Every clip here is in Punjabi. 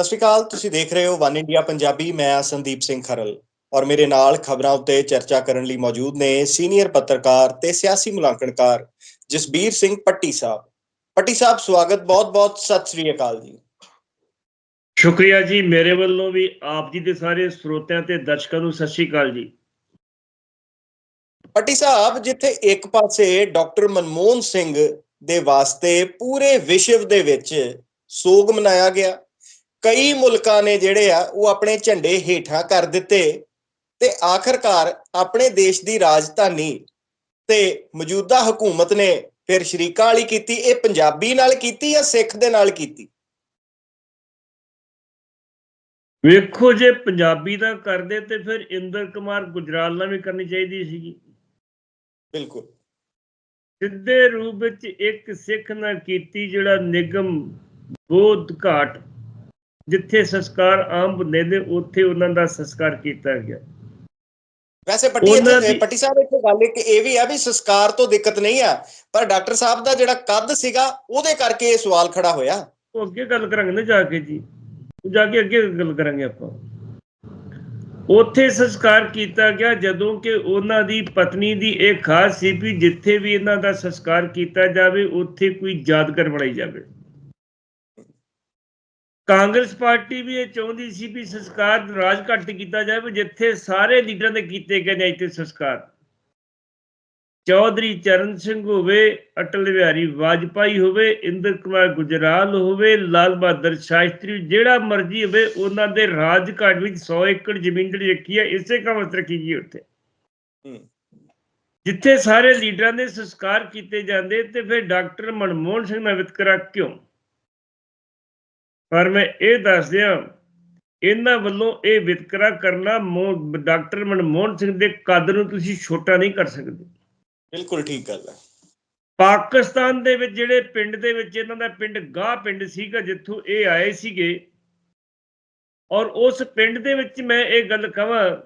ਸਤਿ ਸ਼੍ਰੀ ਅਕਾਲ ਤੁਸੀਂ ਦੇਖ ਰਹੇ ਹੋ ਵਨ ਇੰਡੀਆ ਪੰਜਾਬੀ ਮੈਂ ਹਾਂ ਸੰਦੀਪ ਸਿੰਘ ਖਰਲ। ਔਰ ਮੇਰੇ ਨਾਲ ਖਬਰਾਂ ਉੱਤੇ ਚਰਚਾ ਕਰਨ ਲਈ ਮੌਜੂਦ ਨੇ ਸੀਨੀਅਰ ਪੱਤਰਕਾਰ ਤੇ ਸਿਆਸੀ ਮੁਲਾਂਕਣਕਾਰ ਜਸਬੀਰ ਸਿੰਘ ਪੱਟੀ ਸਾਹਿਬ। ਪੱਟੀ ਸਾਹਿਬ ਸਵਾਗਤ ਬਹੁਤ-ਬਹੁਤ ਸਤਿ ਸ਼੍ਰੀ ਅਕਾਲ ਜੀ। ਸ਼ੁਕਰੀਆ ਜੀ ਮੇਰੇ ਵੱਲੋਂ ਵੀ ਆਪ ਜੀ ਦੇ ਸਾਰੇ ਸਰੋਤਿਆਂ ਤੇ ਦਰਸ਼ਕਾਂ ਨੂੰ ਸਤਿ ਸ਼੍ਰੀ ਅਕਾਲ ਜੀ। ਪੱਟੀ ਸਾਹਿਬ ਜਿੱਥੇ ਇੱਕ ਪਾਸੇ ਡਾਕਟਰ ਮਨਮੋਹਨ ਸਿੰਘ ਦੇ ਵਾਸਤੇ ਪੂਰੇ ਵਿਸ਼ਵ ਦੇ ਵਿੱਚ ਸੋਗ ਮਨਾਇਆ ਗਿਆ ਕਈ ਮੁਲਕਾਂ ਨੇ ਜਿਹੜੇ ਆ ਉਹ ਆਪਣੇ ਝੰਡੇ ਹੇਠਾਂ ਕਰ ਦਿੱਤੇ ਤੇ ਆਖਰਕਾਰ ਆਪਣੇ ਦੇਸ਼ ਦੀ ਰਾਜਧਾਨੀ ਤੇ ਮੌਜੂਦਾ ਹਕੂਮਤ ਨੇ ਫਿਰ ਸ਼ਰੀਕਾਂ ਵਾਲੀ ਕੀਤੀ ਇਹ ਪੰਜਾਬੀ ਨਾਲ ਕੀਤੀ ਜਾਂ ਸਿੱਖ ਦੇ ਨਾਲ ਕੀਤੀ? ਵੇਖੋ ਜੇ ਪੰਜਾਬੀ ਦਾ ਕਰਦੇ ਤੇ ਫਿਰ ਇੰਦਰ ਕੁਮਾਰ ਗੁਜਰਾਲ ਨਾਲ ਵੀ ਕਰਨੀ ਚਾਹੀਦੀ ਸੀਗੀ। ਬਿਲਕੁਲ। ਸਿੱਧੇ ਰੂਪ ਵਿੱਚ ਇੱਕ ਸਿੱਖ ਨਾਲ ਕੀਤੀ ਜਿਹੜਾ ਨਿਗਮ ਬੋਧ ਘਾਟ ਜਿੱਥੇ ਸੰਸਕਾਰ ਆਮ ਹੁੰਦੇ ਨੇ ਉੱਥੇ ਉਹਨਾਂ ਦਾ ਸੰਸਕਾਰ ਕੀਤਾ ਗਿਆ। ਵੈਸੇ ਪੱਟੀ ਇੱਥੇ- ਪੱਟੀ ਸਾਹਿਬ ਇੱਥੇ ਗੱਲ ਇੱਕ ਇਹ ਵੀ ਆ ਵੀ ਸੰਸਕਾਰ ਤੋਂ ਦਿੱਕਤ ਨਹੀਂ ਆ ਪਰ ਡਾਕਟਰ ਸਾਹਿਬ ਦਾ ਜਿਹੜਾ ਕੱਦ ਸੀਗਾ ਉਹਦੇ ਕਰਕੇ ਇਹ ਸਵਾਲ ਖੜਾ ਹੋਇਆ। ਉਹ ਅੱਗੇ ਗੱਲ ਕਰਾਂਗੇ ਨਾ ਜਾ ਕੇ ਜੀ। ਉਹ ਜਾ ਕੇ ਅੱਗੇ ਗੱਲ ਕਰਾਂਗੇ ਆਪਾਂ। ਉੱਥੇ ਸੰਸਕਾਰ ਕੀਤਾ ਗਿਆ ਜਦੋਂ ਕਿ ਉਹਨਾਂ ਦੀ ਪਤਨੀ ਦੀ ਇਹ ਖਾਸ ਸੀ ਵੀ ਜਿੱਥੇ ਵੀ ਇਹਨਾਂ ਦਾ ਸੰਸਕਾਰ ਕੀਤਾ ਜਾਵੇ ਉੱਥੇ ਕੋਈ ਯਾਦਗਾਰ ਬਣਾਈ ਜਾਵੇ। ਕਾਂਗਰਸ ਪਾਰਟੀ ਵੀ ਇਹ ਚਾਹੁੰਦੀ ਸੀ ਵੀ ਸੰਸਕਾਰ ਰਾਜਘਾਟ ਤੇ ਕੀਤਾ ਜਾਵੇ ਜਿੱਥੇ ਸਾਰੇ ਲੀਡਰਾਂ ਦੇ ਕੀਤੇ ਗਏ ਨੇ ਇੱਥੇ ਸੰਸਕਾਰ। ਚੌਧਰੀ ਚਰਨ ਸਿੰਘ ਹੋਵੇ ਅਟਲ ਬਿਹਾਰੀ ਵਾਜਪਾਈ ਹੋਵੇ ਇੰਦਰ ਕੁਮਾਰ ਗੁਜਰਾਲ ਹੋਵੇ ਲਾਲ ਬਹਾਦਰ ਸ਼ਾਸਤਰੀ ਜਿਹੜਾ ਮਰਜ਼ੀ ਹੋਵੇ ਉਹਨਾਂ ਦੇ ਰਾਜਘਾਟ ਵਿੱਚ 100 ਏਕੜ ਜ਼ਮੀਨ ਜਿਹੜੀ ਰੱਖੀ ਹੈ ਇਸੇ ਕੰਮ ਵਾਸਤੇ ਰੱਖੀ ਗਈ ਉੱਥੇ। ਜਿੱਥੇ ਸਾਰੇ ਲੀਡਰਾਂ ਦੇ ਸੰਸਕਾਰ ਕੀਤੇ ਜਾਂਦੇ ਤੇ ਫਿਰ ਡਾਕਟਰ ਮਨਮੋਹਨ ਸਿੰਘ ਦਾ ਵਿਤਕਰਾ ਕਿਉਂ? ਪਰ ਮੈਂ ਇਹ ਦੱਸ ਦਿਆਂ ਇਹਨਾਂ ਵੱਲੋਂ ਇਹ ਵਿਤਕਰਾ ਕਰਨਾ ਡਾਕਟਰ ਮਨਮੋਹਨ ਸਿੰਘ ਦੇ ਕੱਦ ਨੂੰ ਤੁਸੀਂ ਛੋਟਾ ਨਹੀਂ ਕਰ ਸਕਦੇ। ਬਿਲਕੁਲ ਠੀਕ ਗੱਲ ਹੈ। ਪਾਕਿਸਤਾਨ ਦੇ ਵਿੱਚ ਜਿਹੜੇ ਪਿੰਡ ਦੇ ਵਿੱਚ ਇਹਨਾਂ ਦਾ ਪਿੰਡ ਗਾਹ ਪਿੰਡ ਸੀਗਾ ਜਿੱਥੋਂ ਇਹ ਆਏ ਸੀਗੇ ਔਰ ਉਸ ਪਿੰਡ ਦੇ ਵਿੱਚ ਮੈਂ ਇਹ ਗੱਲ ਕਹਾਂ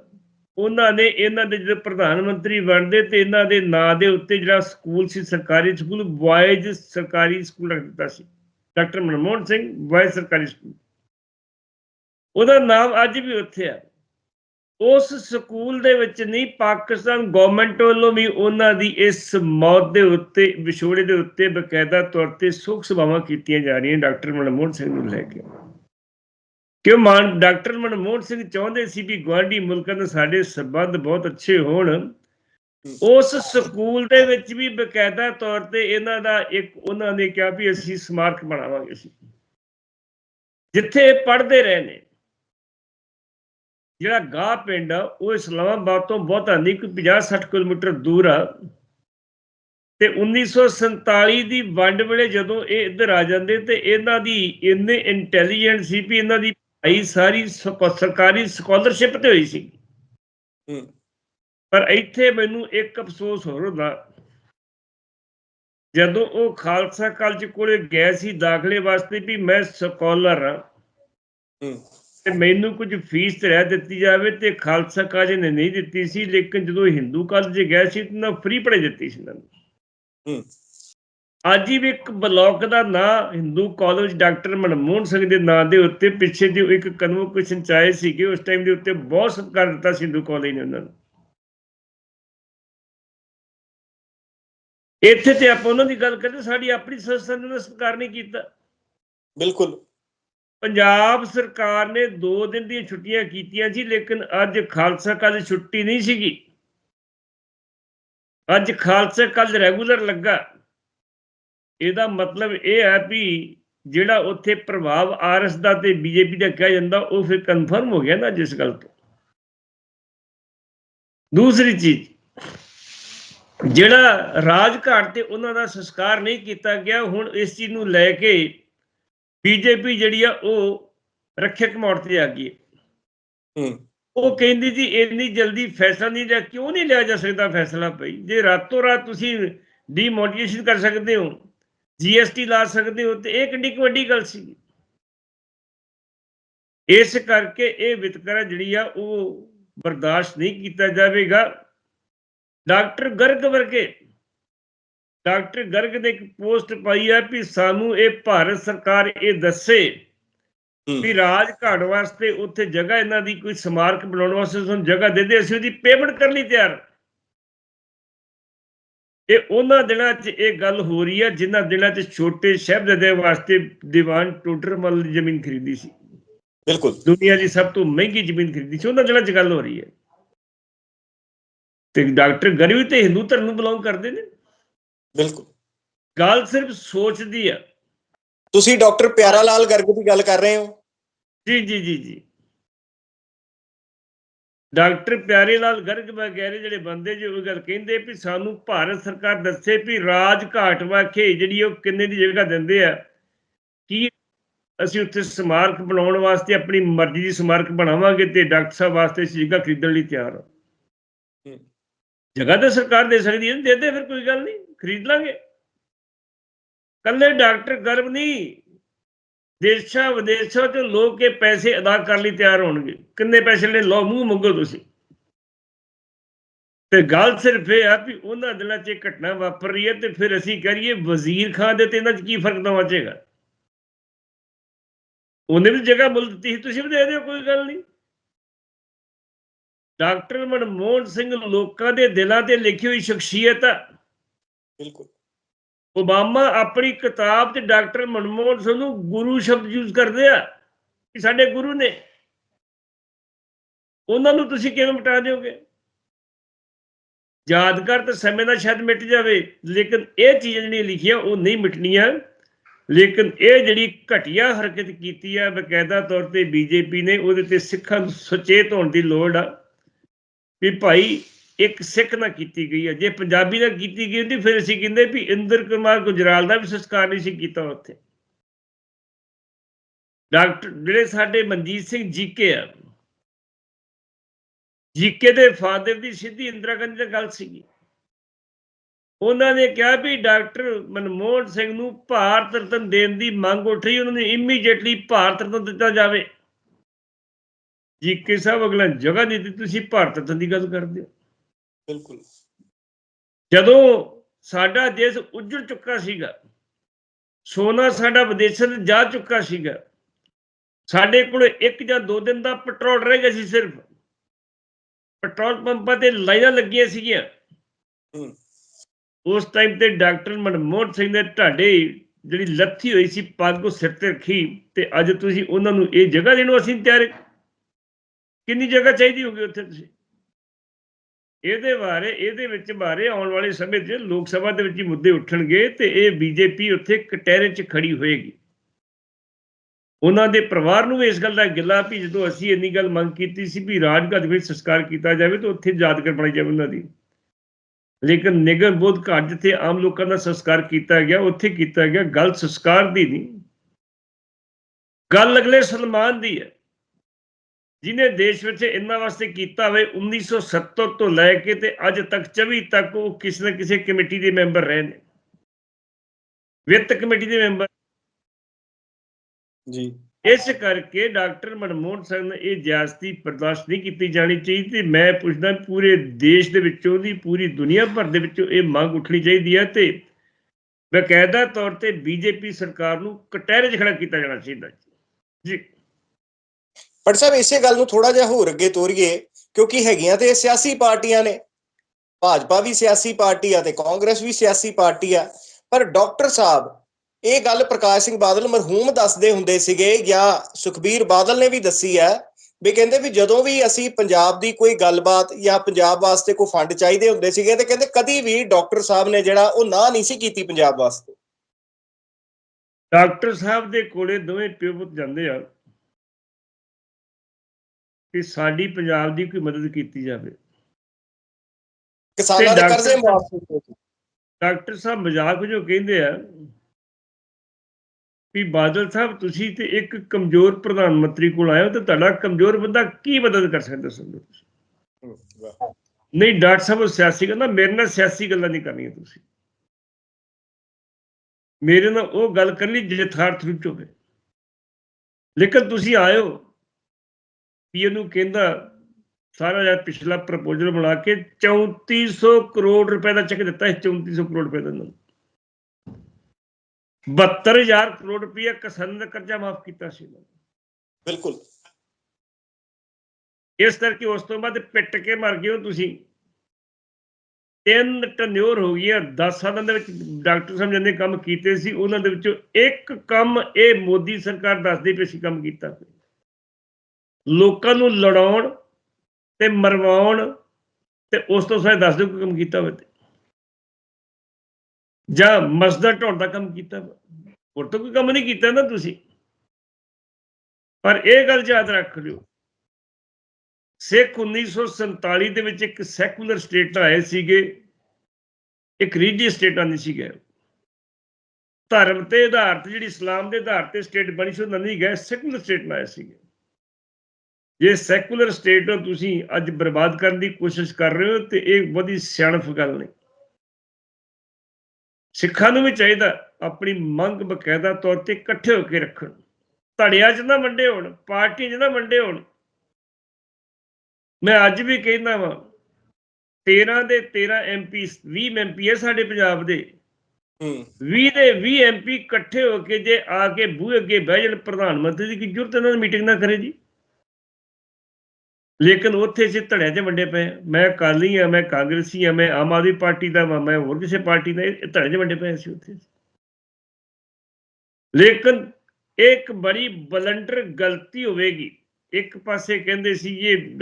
ਉਹਨਾਂ ਨੇ ਇਹਨਾਂ ਦੇ ਜਿਹੜੇ ਪ੍ਰਧਾਨ ਮੰਤਰੀ ਬਣਦੇ ਤੇ ਇਹਨਾਂ ਦੇ ਨਾਂ ਦੇ ਉੱਤੇ ਜਿਹੜਾ ਸਕੂਲ ਸੀ ਸਰਕਾਰੀ ਸਕੂਲ ਬॉयਜ਼ ਸਰਕਾਰੀ ਸਕੂਲ ਰੱਖ ਦਿੱਤਾ ਸੀ। ਡਾਕਟਰ ਮਨਮੋਹਨ ਸਿੰਘ ਬॉयਜ਼ ਸਰਕਾਰੀ ਸਕੂਲ। ਉਹਦਾ ਨਾਮ ਅੱਜ ਵੀ ਉੱਥੇ ਆ ਉਸ ਸਕੂਲ ਦੇ ਵਿੱਚ ਨਹੀਂ, ਪਾਕਿਸਤਾਨ ਗਵਰਨਮੈਂਟ ਵੱਲੋਂ ਵੀ ਉਹਨਾਂ ਦੀ ਇਸ ਮੌਤ ਦੇ ਉੱਤੇ, ਵਿਛੋੜੇ ਦੇ ਉੱਤੇ ਬਕਾਇਦਾ ਤੌਰ ਤੇ ਸੁਖ ਸਭਾਵਾਂ ਕੀਤੀਆਂ ਜਾ ਰਹੀਆਂ ਡਾਕਟਰ ਮਨਮੋਹਨ ਸਿੰਘ ਨੂੰ ਲੈ ਕੇ। ਕਿਉਂ ਮਾਨ, ਡਾਕਟਰ ਮਨਮੋਹਨ ਸਿੰਘ ਚਾਹੁੰਦੇ ਸੀ ਵੀ ਗਵਾਂਢੀ ਮੁਲਕਾਂ ਨਾਲ ਸਾਡੇ ਸਬੰਧ ਬਹੁਤ ਅੱਛੇ ਹੋਣ। ਉਸ ਸਕੂਲ ਦੇ ਵਿੱਚ ਵੀ ਬਕਾਇਦਾ ਤੌਰ ਤੇ ਇਹਨਾਂ ਦਾ ਇੱਕ, ਉਹਨਾਂ ਨੇ ਕਿਹਾ ਵੀ ਅਸੀਂ ਸਮਾਰਕ ਬਣਾਵਾਂਗੇ ਅਸੀਂ। ਜਿੱਥੇ ਪੜ੍ਹਦੇ ਰਹੇ ਨੇ, ਜਿਹੜਾ ਗਾਹ ਪਿੰਡ ਆ, ਉਹ ਇਸਲਾਮਾਬਾਦ ਤੋਂ ਬਹੁਤਾ ਨਹੀਂ, ਕੋਈ 50-60 ਕਿਲੋਮੀਟਰ ਦੂਰ ਆ। ਤੇ 1947 ਦੀ ਵੰਡ ਵੇਲੇ ਜਦੋਂ ਇਹ ਇੱਧਰ ਆ ਜਾਂਦੇ, ਤੇ ਇਹਨਾਂ ਦੀ ਇੰਨੇ ਇੰਟੈਲੀਜੈਂਟ ਸੀ ਵੀ ਇਹਨਾਂ ਦੀ ਭਾਈ ਸਾਰੀ ਸਕੋ- ਸਰਕਾਰੀ ਸਕਾਲਰਸ਼ਿਪ ਤੇ ਹੋਈ ਸੀ। ਹੂੰ। ਪਰ ਇੱਥੇ ਮੈਨੂੰ ਇੱਕ ਅਫਸੋਸ ਹੋਰ ਹੁੰਦਾ। ਜਦੋਂ ਉਹ ਖਾਲਸਾ ਕਾਲਜ ਕੋਲੇ ਗਏ ਸੀ ਦਾਖਲੇ ਵਾਸਤੇ ਵੀ ਮੈਂ ਸਕਾਲਰ ਹੂੰ। ਤੇ ਮੈਨੂੰ ਕੁਝ ਫੀਸ ਤੇ ਰਹਿ ਦਿੱਤੀ ਜਾਵੇ ਤੇ ਖਾਲਸਾ ਕਾਲਜ ਨੇ ਨਹੀਂ ਦਿੱਤੀ ਸੀ ਲੇਕਿਨ ਜਦੋਂ ਹਿੰਦੂ ਕਾਲਜ ਗਏ ਸੀ ਤਾਂ ਫ੍ਰੀ ਪੜ੍ਹਾਈ ਦਿੱਤੀ ਸੀ ਇਹਨਾਂ ਨੂੰ ਹੂੰ। ਅੱਜ ਵੀ ਇੱਕ ਬਲਾਕ ਦਾ ਨਾਂ ਹਿੰਦੂ ਕਾਲਜ ਡਾਕਟਰ ਮਨਮੋਹਨ ਸਿੰਘ ਦੇ ਨਾਂ ਦੇ ਉੱਤੇ ਪਿੱਛੇ ਜੋ ਇੱਕ ਕਨਵੋਕੇਸ਼ਨ ਚਾਹੇ ਸੀਗੇ ਉਸ ਟਾਈਮ ਦੇ ਉੱਤੇ ਬਹੁਤ ਸਤਿਕਾਰ ਦਿੱਤਾ ਸੀ ਹਿੰਦੂ ਕਾਲਜ ਨੇ ਉਹਨਾਂ ਨੂੰ। ਇੱਥੇ ਤੇ ਆਪਾਂ ਉਹਨਾਂ ਦੀ ਗੱਲ ਕਰਦੇ ਸਾਡੀ ਆਪਣੀ ਸੰਸਥਾ ਨੇ ਸਤਿਕਾਰ ਨਹੀਂ ਕੀਤਾ। ਬਿਲਕੁਲ। ਪੰਜਾਬ ਸਰਕਾਰ ਨੇ 2 ਦਿਨ ਦੀਆਂ ਛੁੱਟੀਆਂ ਕੀਤੀਆਂ ਸੀ ਲੇਕਿਨ ਅੱਜ ਖਾਲਸਾ ਕਾਲਜ ਛੁੱਟੀ ਨਹੀਂ ਸੀਗੀ। ਅੱਜ ਖਾਲਸਾ ਕਾਲਜ ਰੈਗੂਲਰ ਲੱਗਾ। ਇਹਦਾ ਮਤਲਬ ਇਹ ਹੈ ਵੀ ਜਿਹੜਾ ਉੱਥੇ ਪ੍ਰਭਾਵ ਆਰਐਸ ਦਾ ਤੇ ਬੀਜੇਪੀ ਦਾ ਕਿਹਾ ਜਾਂਦਾ ਉਹ ਫਿਰ ਕਨਫਰਮ ਹੋ ਗਿਆ ਨਾ ਜਿਸ ਗੱਲ ਤੋਂ। ਦੂਸਰੀ ਚੀਜ਼ ਜਿਹੜਾ ਰਾਜਘਾਟ ਤੇ ਉਹਨਾਂ ਦਾ ਸੰਸਕਾਰ ਨਹੀਂ ਕੀਤਾ ਗਿਆ ਹੁਣ ਇਸ ਚੀਜ਼ ਨੂੰ ਲੈ ਕੇ ਬੀਜੇਪੀ ਜਿਹੜੀ ਆ ਉਹ ਰੱਖਿਅਕ ਮੋੜ ਤੇ ਆ ਗਈ ਹੈ। ਉਹ ਕਹਿੰਦੀ ਜੀ ਇੰਨੀ ਜਲਦੀ ਫੈਸਲਾ ਨਹੀਂ ਲਿਆ ਕਿਉਂ ਨਹੀਂ ਲਿਆ ਜਾ ਸਕਦਾ ਫੈਸਲਾ ਭਈ? ਜੇ ਰਾਤੋਂ ਰਾਤ ਤੁਸੀਂ ਡੀਮੋਟੀਵੇਸ਼ਨ ਕਰ ਸਕਦੇ ਹੋ ਜੀਐਸਟੀ ਲਾ ਸਕਦੇ ਹੋ ਤੇ ਇਹ ਕਿੰਨੀ ਵੱਡੀ ਗੱਲ ਸੀ। ਇਸ ਕਰਕੇ ਇਹ ਵਿਤਕਰਾ ਜਿਹੜੀ ਆ ਉਹ ਬਰਦਾਸ਼ਤ ਨਹੀਂ ਕੀਤਾ ਜਾਵੇਗਾ। ਡਾਕਟਰ ਗਰਗ ਵਰਗੇ ਡਾਕਟਰ ਗਰਗ ਨੇ ਇੱਕ ਪੋਸਟ ਪਾਈ ਹੈ ਵੀ ਸਾਨੂੰ ਇਹ ਭਾਰਤ ਸਰਕਾਰ ਇਹ ਦੱਸੇ ਵੀ ਰਾਜ ਘਾਟ ਵਾਸਤੇ ਉੱਥੇ ਜਗ੍ਹਾ ਇਹਨਾਂ ਦੀ ਕੋਈ ਸਮਾਰਕ ਬਣਾਉਣ ਵਾਸਤੇ ਸਾਨੂੰ ਜਗ੍ਹਾ ਦੇ ਦੇ ਅਸੀਂ ਉਹਦੀ ਪੇਮੈਂਟ ਕਰਨ ਲਈ ਤਿਆਰ। ਇਹ ਉਹਨਾਂ ਦਿਨਾਂ 'ਚ ਇਹ ਗੱਲ ਹੋ ਰਹੀ ਹੈ ਜਿਨ੍ਹਾਂ ਦਿਨਾਂ 'ਚ ਛੋਟੇ ਸ਼ਹਿਬਜ਼ਾਦੇ ਵਾਸਤੇ ਦੀਵਾਨ ਟੋਡਰਮਲ ਦੀ ਜ਼ਮੀਨ ਖਰੀਦੀ ਸੀ। ਬਿਲਕੁਲ। ਦੁਨੀਆ ਦੀ ਸਭ ਤੋਂ ਮਹਿੰਗੀ ਜ਼ਮੀਨ ਖਰੀਦੀ ਸੀ ਉਹਨਾਂ ਦਿਨਾਂ 'ਚ ਗੱਲ ਹੋ ਰਹੀ ਹੈ। ਤੇ ਡਾਕਟਰ ਗਰਵੀ ਤੇ ਹਿੰਦੂ ਧਰਮ ਨੂੰ ਬਿਲੋਂਗ ਕਰਦੇ ਨੇ? ਬਿਲਕੁਲ। ਗੱਲ ਸਿਰਫ ਸੋਚ ਦੀ ਆ। ਤੁਸੀਂ ਡਾਕਟਰ ਪਿਆਰਾ ਲਾਲ ਗਰਗ ਦੀ ਗੱਲ ਕਰ ਰਹੇ ਹੋ? ਜੀ ਜੀ ਜੀ ਜੀ। ਡਾਕਟਰ ਪਿਆਰੇ ਲਾਲ ਗਰਗ ਵਗੈਰੇ ਜਿਹੜੇ ਬੰਦੇ ਜੋ ਇਹ ਗੱਲ ਕਹਿੰਦੇ ਵੀ ਸਾਨੂੰ ਭਾਰਤ ਸਰਕਾਰ ਦੱਸੇ ਵੀ ਰਾਜ ਘਾਟ ਵਾਖੇ ਜਿਹੜੀ ਉਹ ਕਿੰਨੇ ਦੀ ਜਗ੍ਹਾ ਦਿੰਦੇ ਆ ਕੀ ਅਸੀਂ ਉੱਥੇ ਸਮਾਰਕ ਬਣਾਉਣ ਵਾਸਤੇ ਆਪਣੀ ਮਰਜ਼ੀ ਦੀ ਸਮਾਰਕ ਬਣਾਵਾਂਗੇ ਤੇ ਡਾਕਟਰ ਸਾਹਿਬ ਵਾਸਤੇ ਅਸੀਂ ਜਗ੍ਹਾ ਖਰੀਦਣ ਲਈ ਤਿਆਰ ਹੂੰ। ਜਗ੍ਹਾ ਤਾਂ ਸਰਕਾਰ ਦੇ ਸਕਦੀ ਹੈ, ਦੇ ਦੇ, ਫਿਰ ਕੋਈ ਗੱਲ ਨਹੀਂ, ਖਰੀਦ ਲਾਂਗੇ। ਕੱਲੇ ਡਾਕਟਰ ਗਰਭ ਨਹੀਂ, ਦੇਸ਼ਾਂ ਵਿਦੇਸ਼ਾਂ ਤੋਂ ਲੋਕ ਇਹ ਪੈਸੇ ਅਦਾ ਕਰਨ ਲਈ ਤਿਆਰ ਹੋਣਗੇ। ਕਿੰਨੇ ਪੈਸੇ ਲੈ ਲਓ, ਮੂੰਹ ਮੰਗੋ ਤੁਸੀਂ। ਤੇ ਗੱਲ ਸਿਰਫ ਇਹ ਆ ਵੀ ਉਹਨਾਂ ਦਿਨਾਂ 'ਚ ਇਹ ਘਟਨਾ ਵਾਪਰ ਰਹੀ ਹੈ ਤੇ ਫਿਰ ਅਸੀਂ ਕਰੀਏ ਵਜ਼ੀਰ ਖਾਨ ਦੇ ਤੇ ਇਹਨਾਂ 'ਚ ਕੀ ਫ਼ਰਕ ਤਾਂ ਬਚੇਗਾ ਉਹਨੇ ਵੀ ਜਗ੍ਹਾ ਮੁੱਲ ਦਿੱਤੀ ਸੀ, ਤੁਸੀਂ ਵੀ ਦੇ ਦਿਓ, ਕੋਈ ਗੱਲ ਨਹੀਂ। ਡਾਕਟਰ ਮਨਮੋਹਨ ਸਿੰਘ ਲੋਕਾਂ ਦੇ ਦਿਲਾਂ ਤੇ ਲਿਖੀ ਹੋਈ ਸ਼ਖਸੀਅਤ ਆ। ਬਿਲਕੁਲ। ਓਬਾਮਾ ਆਪਣੀ ਕਿਤਾਬ 'ਚ ਡਾਕਟਰ ਮਨਮੋਹਨ ਸਿੰਘ ਨੂੰ ਗੁਰੂ ਸ਼ਬਦ ਯੂਜ਼ ਕਰਦੇ ਆ ਕਿ ਸਾਡੇ ਗੁਰੂ ਨੇ। ਉਹਨਾਂ ਨੂੰ ਤੁਸੀਂ ਕਿਵੇਂ ਮਿਟਾ ਦਿਓਗੇ? ਯਾਦਗਾਰ ਤਾਂ ਸਮੇਂ ਨਾਲ ਸ਼ਾਇਦ ਮਿਟ ਜਾਵੇ ਲੇਕਿਨ ਇਹ ਚੀਜ਼ਾਂ ਜਿਹੜੀਆਂ ਲਿਖੀਆਂ ਉਹ ਨਹੀਂ ਮਿਟਣੀਆਂ। ਲੇਕਿਨ ਇਹ ਜਿਹੜੀ ਘਟੀਆ ਹਰਕਤ ਕੀਤੀ ਆ ਬਕਾਇਦਾ ਤੌਰ ਤੇ ਬੀਜੇਪੀ ਨੇ ਉਹਦੇ ਤੇ ਸਿੱਖਾਂ ਨੂੰ ਸੁਚੇਤ ਹੋਣ ਦੀ ਲੋੜ ਆ। ਵੀ ਭਾਈ ਇੱਕ ਸਿੱਖ ਨਾਲ ਕੀਤੀ ਗਈ ਹੈ ਜੇ ਪੰਜਾਬੀ ਨਾਲ ਕੀਤੀ ਗਈ ਹੁੰਦੀ, ਫਿਰ ਅਸੀਂ ਕਹਿੰਦੇ ਵੀ ਇੰਦਰ ਕੁਮਾਰ ਗੁਜਰਾਲ ਦਾ ਵੀ ਸੰਸਕਾਰ ਨਹੀਂ ਸੀ ਕੀਤਾ ਉੱਥੇ। ਡਾਕਟਰ, ਜਿਹੜੇ ਸਾਡੇ ਮਨਜੀਤ ਸਿੰਘ ਜੀਕੇ ਆ, ਜੀਕੇ ਦੇ ਫਾਦਰ ਦੀ ਸਿੱਧੀ ਇੰਦਰਾ ਗਾਂਧੀ ਨਾਲ ਗੱਲ ਸੀਗੀ। ਉਹਨਾਂ ਨੇ ਕਿਹਾ ਵੀ ਡਾਕਟਰ ਮਨਮੋਹਨ ਸਿੰਘ ਨੂੰ ਭਾਰਤ ਰਤਨ ਦੇਣ ਦੀ ਮੰਗ ਉੱਠੀ, ਉਹਨਾਂ ਨੇ ਇਮੀਡੀਏਟਲੀ ਭਾਰਤ ਰਤਨ ਦਿੱਤਾ ਜਾਵੇ। ਜੀਕੇ ਸਾਹਿਬ ਅਗਲਾ ਜਗ੍ਹਾ ਨਹੀਂ ਦਿੱਤੀ ਤੁਸੀਂ ਭਾਰਤ ਦੀ ਗੱਲ ਕਰਦੇ ਹੋ। ਬਿਲਕੁਲ। ਜਦੋਂ ਸਾਡਾ ਦੇਸ਼ ਉੱਜੜ ਚੁੱਕਾ ਸੀਗਾ ਸੋਨਾ ਸਾਡਾ ਵਿਦੇਸ਼ਾਂ 'ਚ ਜਾ ਚੁੱਕਾ ਸੀਗਾ ਸਾਡੇ ਕੋਲ ਇੱਕ ਜਾਂ ਦੋ ਦਿਨ ਦਾ ਪੈਟਰੋਲ ਰਹਿ ਗਿਆ ਸੀ ਸਿਰਫ। ਪੈਟਰੋਲ ਪੰਪਾਂ ਤੇ ਲਾਈਨਾਂ ਲੱਗੀਆਂ ਸੀਗੀਆਂ। ਉਸ ਟਾਈਮ ਤੇ ਡਾਕਟਰ ਮਨਮੋਹਨ ਸਿੰਘ ਨੇ ਢਾਡੇ ਜਿਹੜੀ ਲੱਥੀ ਹੋਈ ਸੀ ਪੱਗ ਉਹ ਸਿਰ ਤੇ ਰੱਖੀ ਤੇ ਅੱਜ ਤੁਸੀਂ ਉਹਨਾਂ ਨੂੰ ਇਹ ਜਗ੍ਹਾ ਦੇਣ ਨੂੰ ਅਸੀਂ ਤਿਆਰ ਕਿੰਨੀ ਜਗ੍ਹਾ ਚਾਹੀਦੀ ਹੋਗੀ ਉੱਥੇ ਤੁਸੀਂ? ਇਹਦੇ ਬਾਰੇ, ਇਹਦੇ ਵਿੱਚ ਬਾਰੇ ਆਉਣ ਵਾਲੇ ਸਮੇਂ 'ਚ ਲੋਕ ਸਭਾ ਦੇ ਵਿੱਚ ਹੀ ਮੁੱਦੇ ਉੱਠਣਗੇ ਤੇ ਇਹ ਬੀਜੇਪੀ ਉੱਥੇ ਕਟਹਿਰੇ 'ਚ ਖੜੀ ਹੋਏਗੀ। ਉਹਨਾਂ ਦੇ ਪਰਿਵਾਰ ਨੂੰ ਵੀ ਇਸ ਗੱਲ ਦਾ ਗਿਲਾ ਵੀ ਜਦੋਂ ਅਸੀਂ ਇੰਨੀ ਗੱਲ ਮੰਗ ਕੀਤੀ ਸੀ ਵੀ ਰਾਜਘਾਟ ਵਿੱਚ ਸੰਸਕਾਰ ਕੀਤਾ ਜਾਵੇ ਤਾਂ ਉੱਥੇ ਯਾਦਗਾਰ ਬਣਾਈ ਜਾਵੇ ਉਹਨਾਂ ਦੀ। ਲੇਕਿਨ ਨਿਗਮ ਬੋਧ ਘਾਟ ਜਿੱਥੇ ਆਮ ਲੋਕਾਂ ਦਾ ਸੰਸਕਾਰ ਕੀਤਾ ਗਿਆ, ਉੱਥੇ ਕੀਤਾ ਗਿਆ, ਗੱਲ ਸੰਸਕਾਰ ਦੀ ਨਹੀਂ। ਗੱਲ ਅਗਲੇ ਸਲਮਾਨ ਦੀ ਹੈ। ਜਿਨੇ ਦੇਸ਼ ਵਿੱਚ ਇੰਨਾ ਵਾਸਤੇ ਕੀਤਾ ਹੋਵੇ 1970 ਤੋਂ ਲੈ ਕੇ ਤੇ ਅੱਜ ਤੱਕ 24 ਤੱਕ ਉਹ ਕਿਸੇ ਨਾ ਕਿਸੇ ਕਮੇਟੀ ਦੇ ਮੈਂਬਰ ਰਹੇ ਨੇ। ਵਿੱਤ ਕਮੇਟੀ ਦੇ ਮੈਂਬਰ। ਜੀ। ਇਸ ਕਰਕੇ ਡਾਕਟਰ ਮਨਮੋਹਨ ਸਿੰਘ ਨੇ ਇਹ ਜ਼ਿਆਦਤੀ ਬਰਦਾਸ਼ਤ ਨਹੀਂ ਕੀਤੀ ਜਾਣੀ ਚਾਹੀਦੀ ਤੇ ਮੈਂ ਪੁੱਛਦਾ ਪੂਰੇ ਦੇਸ਼ ਦੇ ਵਿੱਚੋਂ ਦੀ ਪੂਰੀ ਦੁਨੀਆ ਭਰ ਦੇ ਵਿੱਚੋਂ ਇਹ ਮੰਗ ਉੱਠਣੀ ਚਾਹੀਦੀ ਹੈ ਤੇ ਬਕਾਇਦਾ ਤੌਰ ਤੇ ਬੀਜੇਪੀ ਸਰਕਾਰ ਨੂੰ ਕਟਹਿਰੇ 'ਚ ਖੜਾ ਕੀਤਾ ਜਾਣਾ ਚਾਹੀਦਾ ਜੀ। ਪਰ ਸਾਹਿਬ ਇਸੇ ਗੱਲ ਨੂੰ ਥੋੜਾ ਜਿਹਾ ਹੋਰ ਅੱਗੇ ਤੋਰੀਏ, ਕਿਉਂਕਿ ਹੈਗੀਆਂ ਤੇ ਇਹ ਸਿਆਸੀ ਪਾਰਟੀਆਂ ਨੇ। ਭਾਜਪਾ ਵੀ ਸਿਆਸੀ ਪਾਰਟੀ ਆ ਤੇ ਕਾਂਗਰਸ ਵੀ ਸਿਆਸੀ ਪਾਰਟੀ ਆ। ਪਰ ਡਾਕਟਰ ਸਾਹਿਬ, ਇਹ ਗੱਲ ਪ੍ਰਕਾਸ਼ ਸਿੰਘ ਬਾਦਲ ਮਰਹੂਮ ਦੱਸਦੇ ਹੁੰਦੇ ਸੀਗੇ ਜਾਂ ਸੁਖਬੀਰ ਬਾਦਲ ਨੇ ਵੀ ਦੱਸੀ ਹੈ ਵੀ ਕਹਿੰਦੇ ਵੀ ਜਦੋਂ ਵੀ ਅਸੀਂ ਪੰਜਾਬ ਦੀ ਕੋਈ ਗੱਲਬਾਤ ਜਾਂ ਪੰਜਾਬ ਵਾਸਤੇ ਕੋਈ ਫੰਡ ਚਾਹੀਦੇ ਹੁੰਦੇ ਸੀਗੇ ਤੇ ਕਹਿੰਦੇ ਕਦੀ ਵੀ ਡਾਕਟਰ ਸਾਹਿਬ ਨੇ ਜਿਹੜਾ ਉਹ ਨਾ ਨਹੀਂ ਸੀ ਕੀਤੀ ਪੰਜਾਬ ਵਾਸਤੇ। ਡਾਕਟਰ ਸਾਹਿਬ ਦੇ ਕੋਲੇ ਦੋਵੇਂ ਪਿਓ ਪੁੱਤ ਜਾਂਦੇ ਆ। ਕਿ ਸਾਡੀ ਪੰਜਾਬ ਦੀ ਕੋਈ ਮਦਦ ਕੀਤੀ ਜਾਵੇ। ਕਿਸਾਨਾਂ ਦੇ ਕਰਜ਼ੇ ਮਾਫ ਕੀਤੇ ਡਾਕਟਰ ਸਾਹਿਬ ਮਜ਼ਾਕ ਜੋ ਕਹਿੰਦੇ ਆ ਵੀ ਬਾਦਲ ਸਾਹਿਬ ਤੁਸੀਂ ਤੇ ਇੱਕ ਕਮਜ਼ੋਰ ਪ੍ਰਧਾਨ ਮੰਤਰੀ ਕੋਲ ਆਏ ਹੋ ਤੇ ਤੁਹਾਡਾ ਕਮਜ਼ੋਰ ਬੰਦਾ ਕੀ ਮਦਦ ਕਰ ਸਕਦਾ ਵਾਹ। ਨਹੀਂ ਡਾਕਟਰ ਸਾਹਿਬ ਸਿਆਸੀ ਕਹਿੰਦਾ ਮੇਰੇ ਨਾਲ ਸਿਆਸੀ ਗੱਲਾਂ ਨਹੀਂ ਕਰਨੀਆਂ ਤੁਸੀਂ। ਮੇਰੇ ਨਾਲ ਉਹ ਗੱਲ ਕਰ ਲਈ ਯਥਾਰਥ ਵਿੱਚ ਹੋਵੇ। ਲੇਕਿਨ ਤੁਸੀਂ ਆਇਓ। ਵੀ ਇਹਨੂੰ ਕਹਿੰਦਾ ਸਾਰਾ ਜਿਹਾ ਪਿਛਲਾ ਪ੍ਰਪੋਜ਼ਲ ਬਣਾ ਕੇ 3400 ਕਰੋੜ ਰੁਪਏ ਦਾ ਚੈੱਕ ਦਿੱਤਾ ਹੈ 3400 ਕਰੋੜ ਰੁਪਏ ਦਾ ਇਹਨਾਂ ਨੂੰ। 72000 ਕਰੋੜ ਰੁਪਏ ਕਿਸਾਨਾਂ ਦਾ ਕਰਜ਼ਾ ਮਾਫ ਕੀਤਾ ਸੀ ਨੇ। ਬਿਲਕੁਲ। ਇਸ ਕਰਕੇ ਉਸ ਤੋਂ ਬਾਅਦ ਪਿੱਟ ਕੇ ਮਰ ਗਏ ਹੋ ਤੁਸੀਂ। ਤਿੰਨ ਟਨਿਓਰ ਹੋ ਗਈਆਂ। 10 ਸਾਲਾਂ ਦੇ ਵਿੱਚ ਡਾਕਟਰ ਸਾਹਿਬ ਜਿੰਨੇ ਕੰਮ ਕੀਤੇ ਸੀ ਉਹਨਾਂ ਦੇ ਵਿੱਚੋਂ ਇੱਕ ਕੰਮ ਇਹ ਮੋਦੀ ਸਰਕਾਰ ਦੱਸਦੀ ਪਈ ਸੀ ਕੰਮ ਕੀਤਾ। ਲੋਕਾਂ ਨੂੰ ਲੜਾਉਣ ਤੇ ਮਰਵਾਉਣ ਤੇ ਉਸ ਤੋਂ ਸਾਰੇ ਦੱਸ ਦਿਓ ਕੋਈ ਕੰਮ ਕੀਤਾ ਹੋਵੇ ਤੇ। ਜਾਂ ਮਸਦਰ ਢੋਣ ਦਾ ਕੰਮ ਕੀਤਾ ਵਾ। ਹੋਰ ਤਾਂ ਕੋਈ ਕੰਮ ਨਹੀਂ ਕੀਤਾ ਨਾ ਤੁਸੀਂ। ਪਰ ਇਹ ਗੱਲ ਯਾਦ ਰੱਖ ਲਿਓ। ਸਿੱਖ 1947 ਦੇ ਵਿੱਚ ਇੱਕ ਸੈਕੂਲਰ ਸਟੇਟ ਆਏ ਸੀਗੇ। ਇੱਕ ਰਿਲੀਜੀਅਸ ਸਟੇਟਾਂ ਨਹੀਂ ਸੀਗੇ ਧਰਮ ਤੇ ਆਧਾਰਿਤ ਜਿਹੜੀ ਇਸਲਾਮ ਦੇ ਆਧਾਰ ਤੇ ਸਟੇਟ ਬਣੀ ਸੀ ਉਹ ਨਹੀਂ ਗਏ ਸੈਕੂਲਰ ਸਟੇਟ ਆਏ ਸੀਗੇ। ਜੇ ਸੈਕੂਲਰ ਸਟੇਟ ਨੂੰ ਤੁਸੀਂ ਅੱਜ ਬਰਬਾਦ ਕਰਨ ਦੀ ਕੋਸ਼ਿਸ਼ ਕਰ ਰਹੇ ਹੋ ਤੇ ਇਹ ਬਹੁਤੀ ਸਿਆਣਪ ਗੱਲ ਨਹੀਂ। ਸਿੱਖਾਂ ਨੂੰ ਵੀ ਚਾਹੀਦਾ ਆਪਣੀ ਮੰਗ ਬਕਾਇਦਾ ਤੌਰ ਤੇ ਇਕੱਠੇ ਹੋ ਕੇ ਰੱਖਣ। ਧੜਿਆਂ 'ਚ ਨਾ ਵੰਡੇ ਹੋਣ ਪਾਰਟੀ 'ਚ ਨਾ ਵੰਡੇ ਹੋਣ। ਮੈਂ ਅੱਜ ਵੀ ਕਹਿੰਦਾ ਵਾਂ 13 ਦੇ 13 ਐਮਪੀ 20 ਐਮਪੀ ਹੈ ਸਾਡੇ ਪੰਜਾਬ ਦੇ। ਹੂੰ। 20 ਦੇ 20 ਐਮਪੀ ਇਕੱਠੇ ਹੋ ਕੇ ਜੇ ਆ ਕੇ ਬੂਹੇ ਅੱਗੇ ਬਹਿ ਜਾਣ ਪ੍ਰਧਾਨ ਮੰਤਰੀ ਦੀ ਕੀ ਜ਼ਰੂਰਤ ਇਹਨਾਂ ਦੀ ਮੀਟਿੰਗ ਨਾ ਕਰੇ ਜੀ? ਲੇਕਿਨ ਉੱਥੇ ਸੇ ਧੜਿਆਂ 'ਚ ਵੰਡੇ ਪਏ ਮੈਂ ਅਕਾਲੀ ਆ ਮੈਂ ਕਾਂਗਰਸੀ ਆ ਮੈਂ ਆਮ ਆਦਮੀ ਪਾਰਟੀ ਦਾ ਮੈਂ ਹੋਰ ਕਿਸੇ ਪਾਰਟੀ ਦਾ। ਇਹ ਧੜਿਆਂ 'ਚ ਵੰਡੇ ਪਏ ਸੀ ਉੱਥੇ। ਲੇਕਿਨ ਇੱਕ ਬੜੀ ਬਲੰਡਰ ਗਲਤੀ ਹੋਵੇਗੀ। ਇੱਕ ਪਾਸੇ ਕਹਿੰਦੇ ਸੀ ਇਹ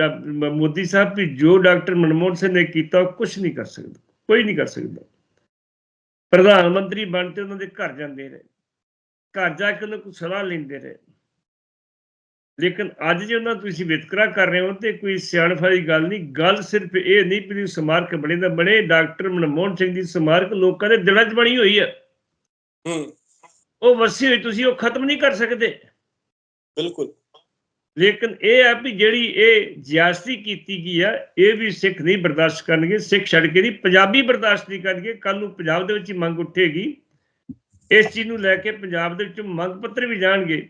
ਮੋਦੀ ਸਾਹਿਬ ਵੀ ਜੋ ਡਾਕਟਰ ਮਨਮੋਹਨ ਸਿੰਘ ਨੇ ਕੀਤਾ, ਉਹ ਕੁਝ ਨਹੀਂ ਕਰ ਸਕਦਾ। ਕੋਈ ਨਹੀਂ ਕਰ ਸਕਦਾ। ਪ੍ਰਧਾਨ ਮੰਤਰੀ ਬਣ ਤੇ ਉਹਨਾਂ ਦੇ ਘਰ ਜਾਂਦੇ ਰਹੇ। ਘਰ ਜਾ ਕੇ ਉਹਨਾਂ ਕੋਲ ਸਲਾਹ ਲੈਂਦੇ ਰਹੇ। ਲੇਕਿਨ ਅੱਜ ਜੇ ਉਹਨਾਂ ਤੁਸੀਂ ਵਿਤਕਰਾ ਕਰ ਰਹੇ ਹੋ ਤੇ ਕੋਈ ਸਿਆਣਪ ਵਾਲੀ ਗੱਲ ਨਹੀਂ ਗੱਲ ਸਿਰਫ ਇਹ ਨਹੀਂ ਵੀ ਸਮਾਰਕ ਬਣੇ ਦਾ ਬਣੇ ਡਾਕਟਰ ਮਨਮੋਹਨ ਸਿੰਘ ਦੀ ਸਮਾਰਕ ਲੋਕਾਂ ਦੇ ਦਿਲਾਂ 'ਚ ਬਣੀ ਹੋਈ ਹੈ। ਹੂੰ। ਉਹ ਵਸੀ ਹੋਈ ਤੁਸੀਂ ਉਹ ਖਤਮ ਨਹੀਂ ਕਰ ਸਕਦੇ। ਬਿਲਕੁਲ। ਲੇਕਿਨ ਇਹ ਹੈ ਵੀ ਜਿਹੜੀ ਇਹ ਜਿਆਸਤੀ ਕੀਤੀ ਗਈ ਆ ਇਹ ਵੀ ਸਿੱਖ ਨਹੀਂ ਬਰਦਾਸ਼ਤ ਕਰਨਗੇ ਸਿੱਖ ਛੱਡ ਕੇ ਨਹੀਂ ਪੰਜਾਬੀ ਬਰਦਾਸ਼ਤ ਨਹੀਂ ਕਰਨਗੇ ਕੱਲ ਨੂੰ ਪੰਜਾਬ ਦੇ ਵਿੱਚ ਹੀ ਮੰਗ ਉੱਠੇਗੀ। ਇਸ ਚੀਜ਼ ਨੂੰ ਲੈ ਕੇ ਪੰਜਾਬ ਦੇ ਵਿੱਚ ਮੰਗ ਪੱਤਰ ਵੀ ਜਾਣਗੇ।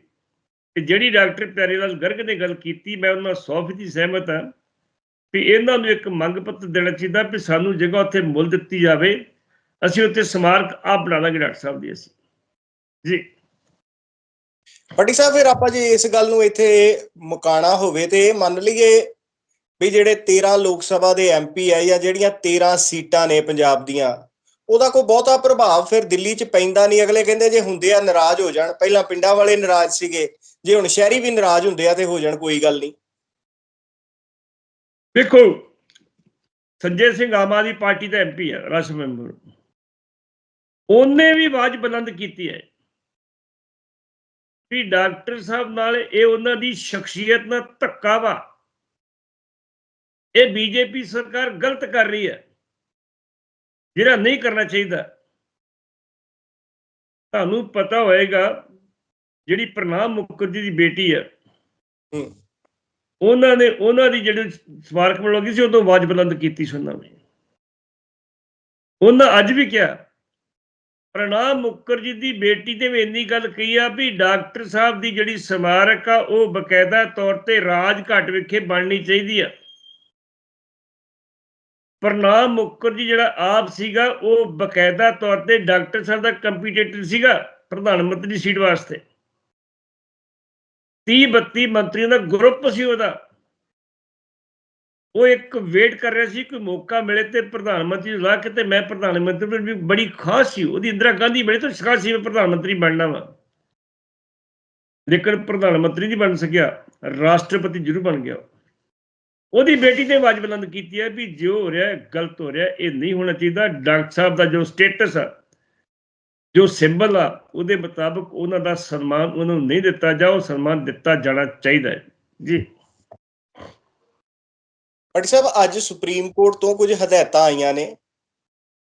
ਤੇ ਜਿਹੜੀ ਡਾਕਟਰ ਪਿਆਰੇ ਲਾਲ ਗਰਗ ਨੇ ਗੱਲ ਕੀਤੀ, ਮੈਂ ਉਹਨਾਂ ਨਾਲ 100% ਸਹਿਮਤ ਹਾਂ ਵੀ ਇਹਨਾਂ ਨੂੰ ਇੱਕ ਮੰਗ ਪੱਤਰ ਦੇਣਾ ਚਾਹੀਦਾ ਵੀ ਸਾਨੂੰ ਜਗ੍ਹਾ ਉੱਥੇ ਮੁੱਲ ਦਿੱਤੀ ਜਾਵੇ। ਅਸੀਂ ਉੱਥੇ ਸਮਾਰਕ ਆਪ ਬਣਾ ਲਾਂਗੇ ਡਾਕਟਰ ਸਾਹਿਬ ਦੀ ਅਸੀਂ। ਜੀ। ਪੱਟੀ ਸਾਹਿਬ, ਫਿਰ ਆਪਾਂ ਜੇ ਇਸ ਗੱਲ ਨੂੰ ਇੱਥੇ ਮੁਕਾਣਾ ਹੋਵੇ ਤੇ ਇਹ ਮੰਨ ਲਈਏ ਵੀ ਜਿਹੜੇ 13 ਲੋਕ ਸਭਾ ਦੇ ਐਮਪੀ ਆ ਜਾਂ ਜਿਹੜੀਆਂ 13 ਸੀਟਾਂ ਨੇ ਪੰਜਾਬ ਦੀਆਂ, ਉਹਦਾ ਕੋਈ ਬਹੁਤਾ ਪ੍ਰਭਾਵ ਫਿਰ ਦਿੱਲੀ 'ਚ ਪੈਂਦਾ ਨਹੀਂ। ਅਗਲੇ ਕਹਿੰਦੇ ਜੇ ਹੁੰਦੇ ਆ, ਨਾਰਾਜ਼ ਹੋ ਜਾਣ। ਪਹਿਲਾਂ ਪਿੰਡਾਂ ਵਾਲੇ ਨਾਰਾਜ਼ ਸੀਗੇ। ਜੇ ਹੁਣ ਸ਼ਹਿਰੀ ਵੀ ਨਾਰਾਜ਼ ਹੁੰਦੇ ਆ ਤੇ ਹੋ ਜਾਣ, ਕੋਈ ਗੱਲ ਨਹੀਂ। ਦੇਖੋ ਸੰਜੇ ਸਿੰਘ ਆਮ ਆਦਮੀ ਪਾਰਟੀ ਦਾ ਐਮਪੀ ਹੈ ਰਾਜ ਮੈਂਬਰ। ਉਹਨੇ ਵੀ ਆਵਾਜ਼ ਬੁਲੰਦ ਕੀਤੀ ਹੈ ਵੀ ਡਾਕਟਰ ਸਾਹਿਬ ਨਾਲ ਇਹ ਉਹਨਾਂ ਦੀ ਸ਼ਖਸੀਅਤ ਨਾਲ ਧੱਕਾ ਵਾ। ਇਹ ਬੀਜੇਪੀ ਸਰਕਾਰ ਗਲਤ ਕਰ ਰਹੀ ਹੈ। ਜਿਹੜਾ ਨਹੀਂ ਕਰਨਾ ਚਾਹੀਦਾ, ਤੁਹਾਨੂੰ ਪਤਾ ਹੋਏਗਾ ਜਿਹੜੀ ਪ੍ਰਣਾਮ ਮੁਖਰਜੀ ਦੀ ਬੇਟੀ ਹੈ ਉਹਨਾਂ ਨੇ ਉਹਨਾਂ ਦੀ ਜਿਹੜੀ ਸਮਾਰਕ ਬਣਾਉਗੀ ਸੀ ਉਦੋਂ ਆਵਾਜ਼ ਬੁਲੰਦ ਕੀਤੀ ਸੀ ਉਹਨਾਂ ਨੇ। ਉਹਨਾਂ ਅੱਜ ਵੀ ਕਿਹਾ ਪ੍ਰਣਾਮ ਮੁਖਰਜੀ ਦੀ ਬੇਟੀ ਤੇ ਵੀ ਇੰਨੀ ਗੱਲ ਕਹੀ ਆ ਵੀ ਡਾਕਟਰ ਸਾਹਿਬ ਦੀ ਜਿਹੜੀ ਸਮਾਰਕ ਆ ਉਹ ਬਕਾਇਦਾ ਤੌਰ ਤੇ ਰਾਜ ਘਾਟ ਵਿਖੇ ਬਣਨੀ ਚਾਹੀਦੀ ਆ। ਪ੍ਰਣਾਮ ਮੁਖਰਜੀ ਜਿਹੜਾ ਆਪ ਸੀਗਾ ਉਹ ਬਕਾਇਦਾ ਤੌਰ ਤੇ ਡਾਕਟਰ ਸਾਹਿਬ ਦਾ ਕੰਪੀਟੀਟਰ ਸੀਗਾ ਪ੍ਰਧਾਨ ਮੰਤਰੀ ਸੀਟ ਵਾਸਤੇ। 30 32 ਮੰਤਰੀਆਂ ਦਾ ਗਰੁੱਪ ਸੀ ਉਹਦਾ। ਉਹ ਇੱਕ ਵੇਟ ਕਰ ਰਿਹਾ ਸੀ, ਕੋਈ ਮੌਕਾ ਮਿਲੇ ਤੇ ਪ੍ਰਧਾਨ ਮੰਤਰੀ ਲਾ ਕੇ ਤੇ ਮੈਂ ਪ੍ਰਧਾਨ ਮੰਤਰੀ ਵੀ ਬੜੀ ਖਾਸ ਸੀ। ਉਹਦੀ ਇੰਦਰਾ ਗਾਂਧੀ ਬੜੇ ਤੋਂ ਖਾਸ ਸੀ, ਮੈਂ ਪ੍ਰਧਾਨ ਮੰਤਰੀ ਬਣਨਾ ਵਾ। ਲੇਕਿਨ ਪ੍ਰਧਾਨ ਮੰਤਰੀ ਨਹੀਂ ਬਣ ਸਕਿਆ, ਰਾਸ਼ਟਰਪਤੀ ਜ਼ਰੂਰ ਬਣ ਗਿਆ। ਉਹਦੀ ਬੇਟੀ ਨੇ ਆਵਾਜ਼ ਬੁਲੰਦ ਕੀਤੀ ਹੈ ਵੀ ਜੋ ਹੋ ਰਿਹਾ ਗਲਤ ਹੋ ਰਿਹਾ, ਇਹ ਨਹੀਂ ਹੋਣਾ ਚਾਹੀਦਾ। ਡਾਕਟਰ ਸਾਹਿਬ ਦਾ ਜੋ ਸਟੇਟਸ ਆ ਜੋ ਸਿੰਬਲ ਆ, ਉਹਦੇ ਮੁਤਾਬਕ ਉਹਨਾਂ ਦਾ ਸਨਮਾਨ ਉਹਨਾਂ ਨੂੰ ਨਹੀਂ ਦਿੱਤਾ ਜਾ ਉਹ ਸਨਮਾਨ ਦਿੱਤਾ ਜਾਣਾ ਚਾਹੀਦਾ ਹੈ। ਜੀ। ਪੱਟੀ ਸਾਹਿਬ, ਅੱਜ ਸੁਪਰੀਮ ਕੋਰਟ ਤੋਂ ਕੁਝ ਹਦਾਇਤਾਂ ਆਈਆਂ ਨੇ।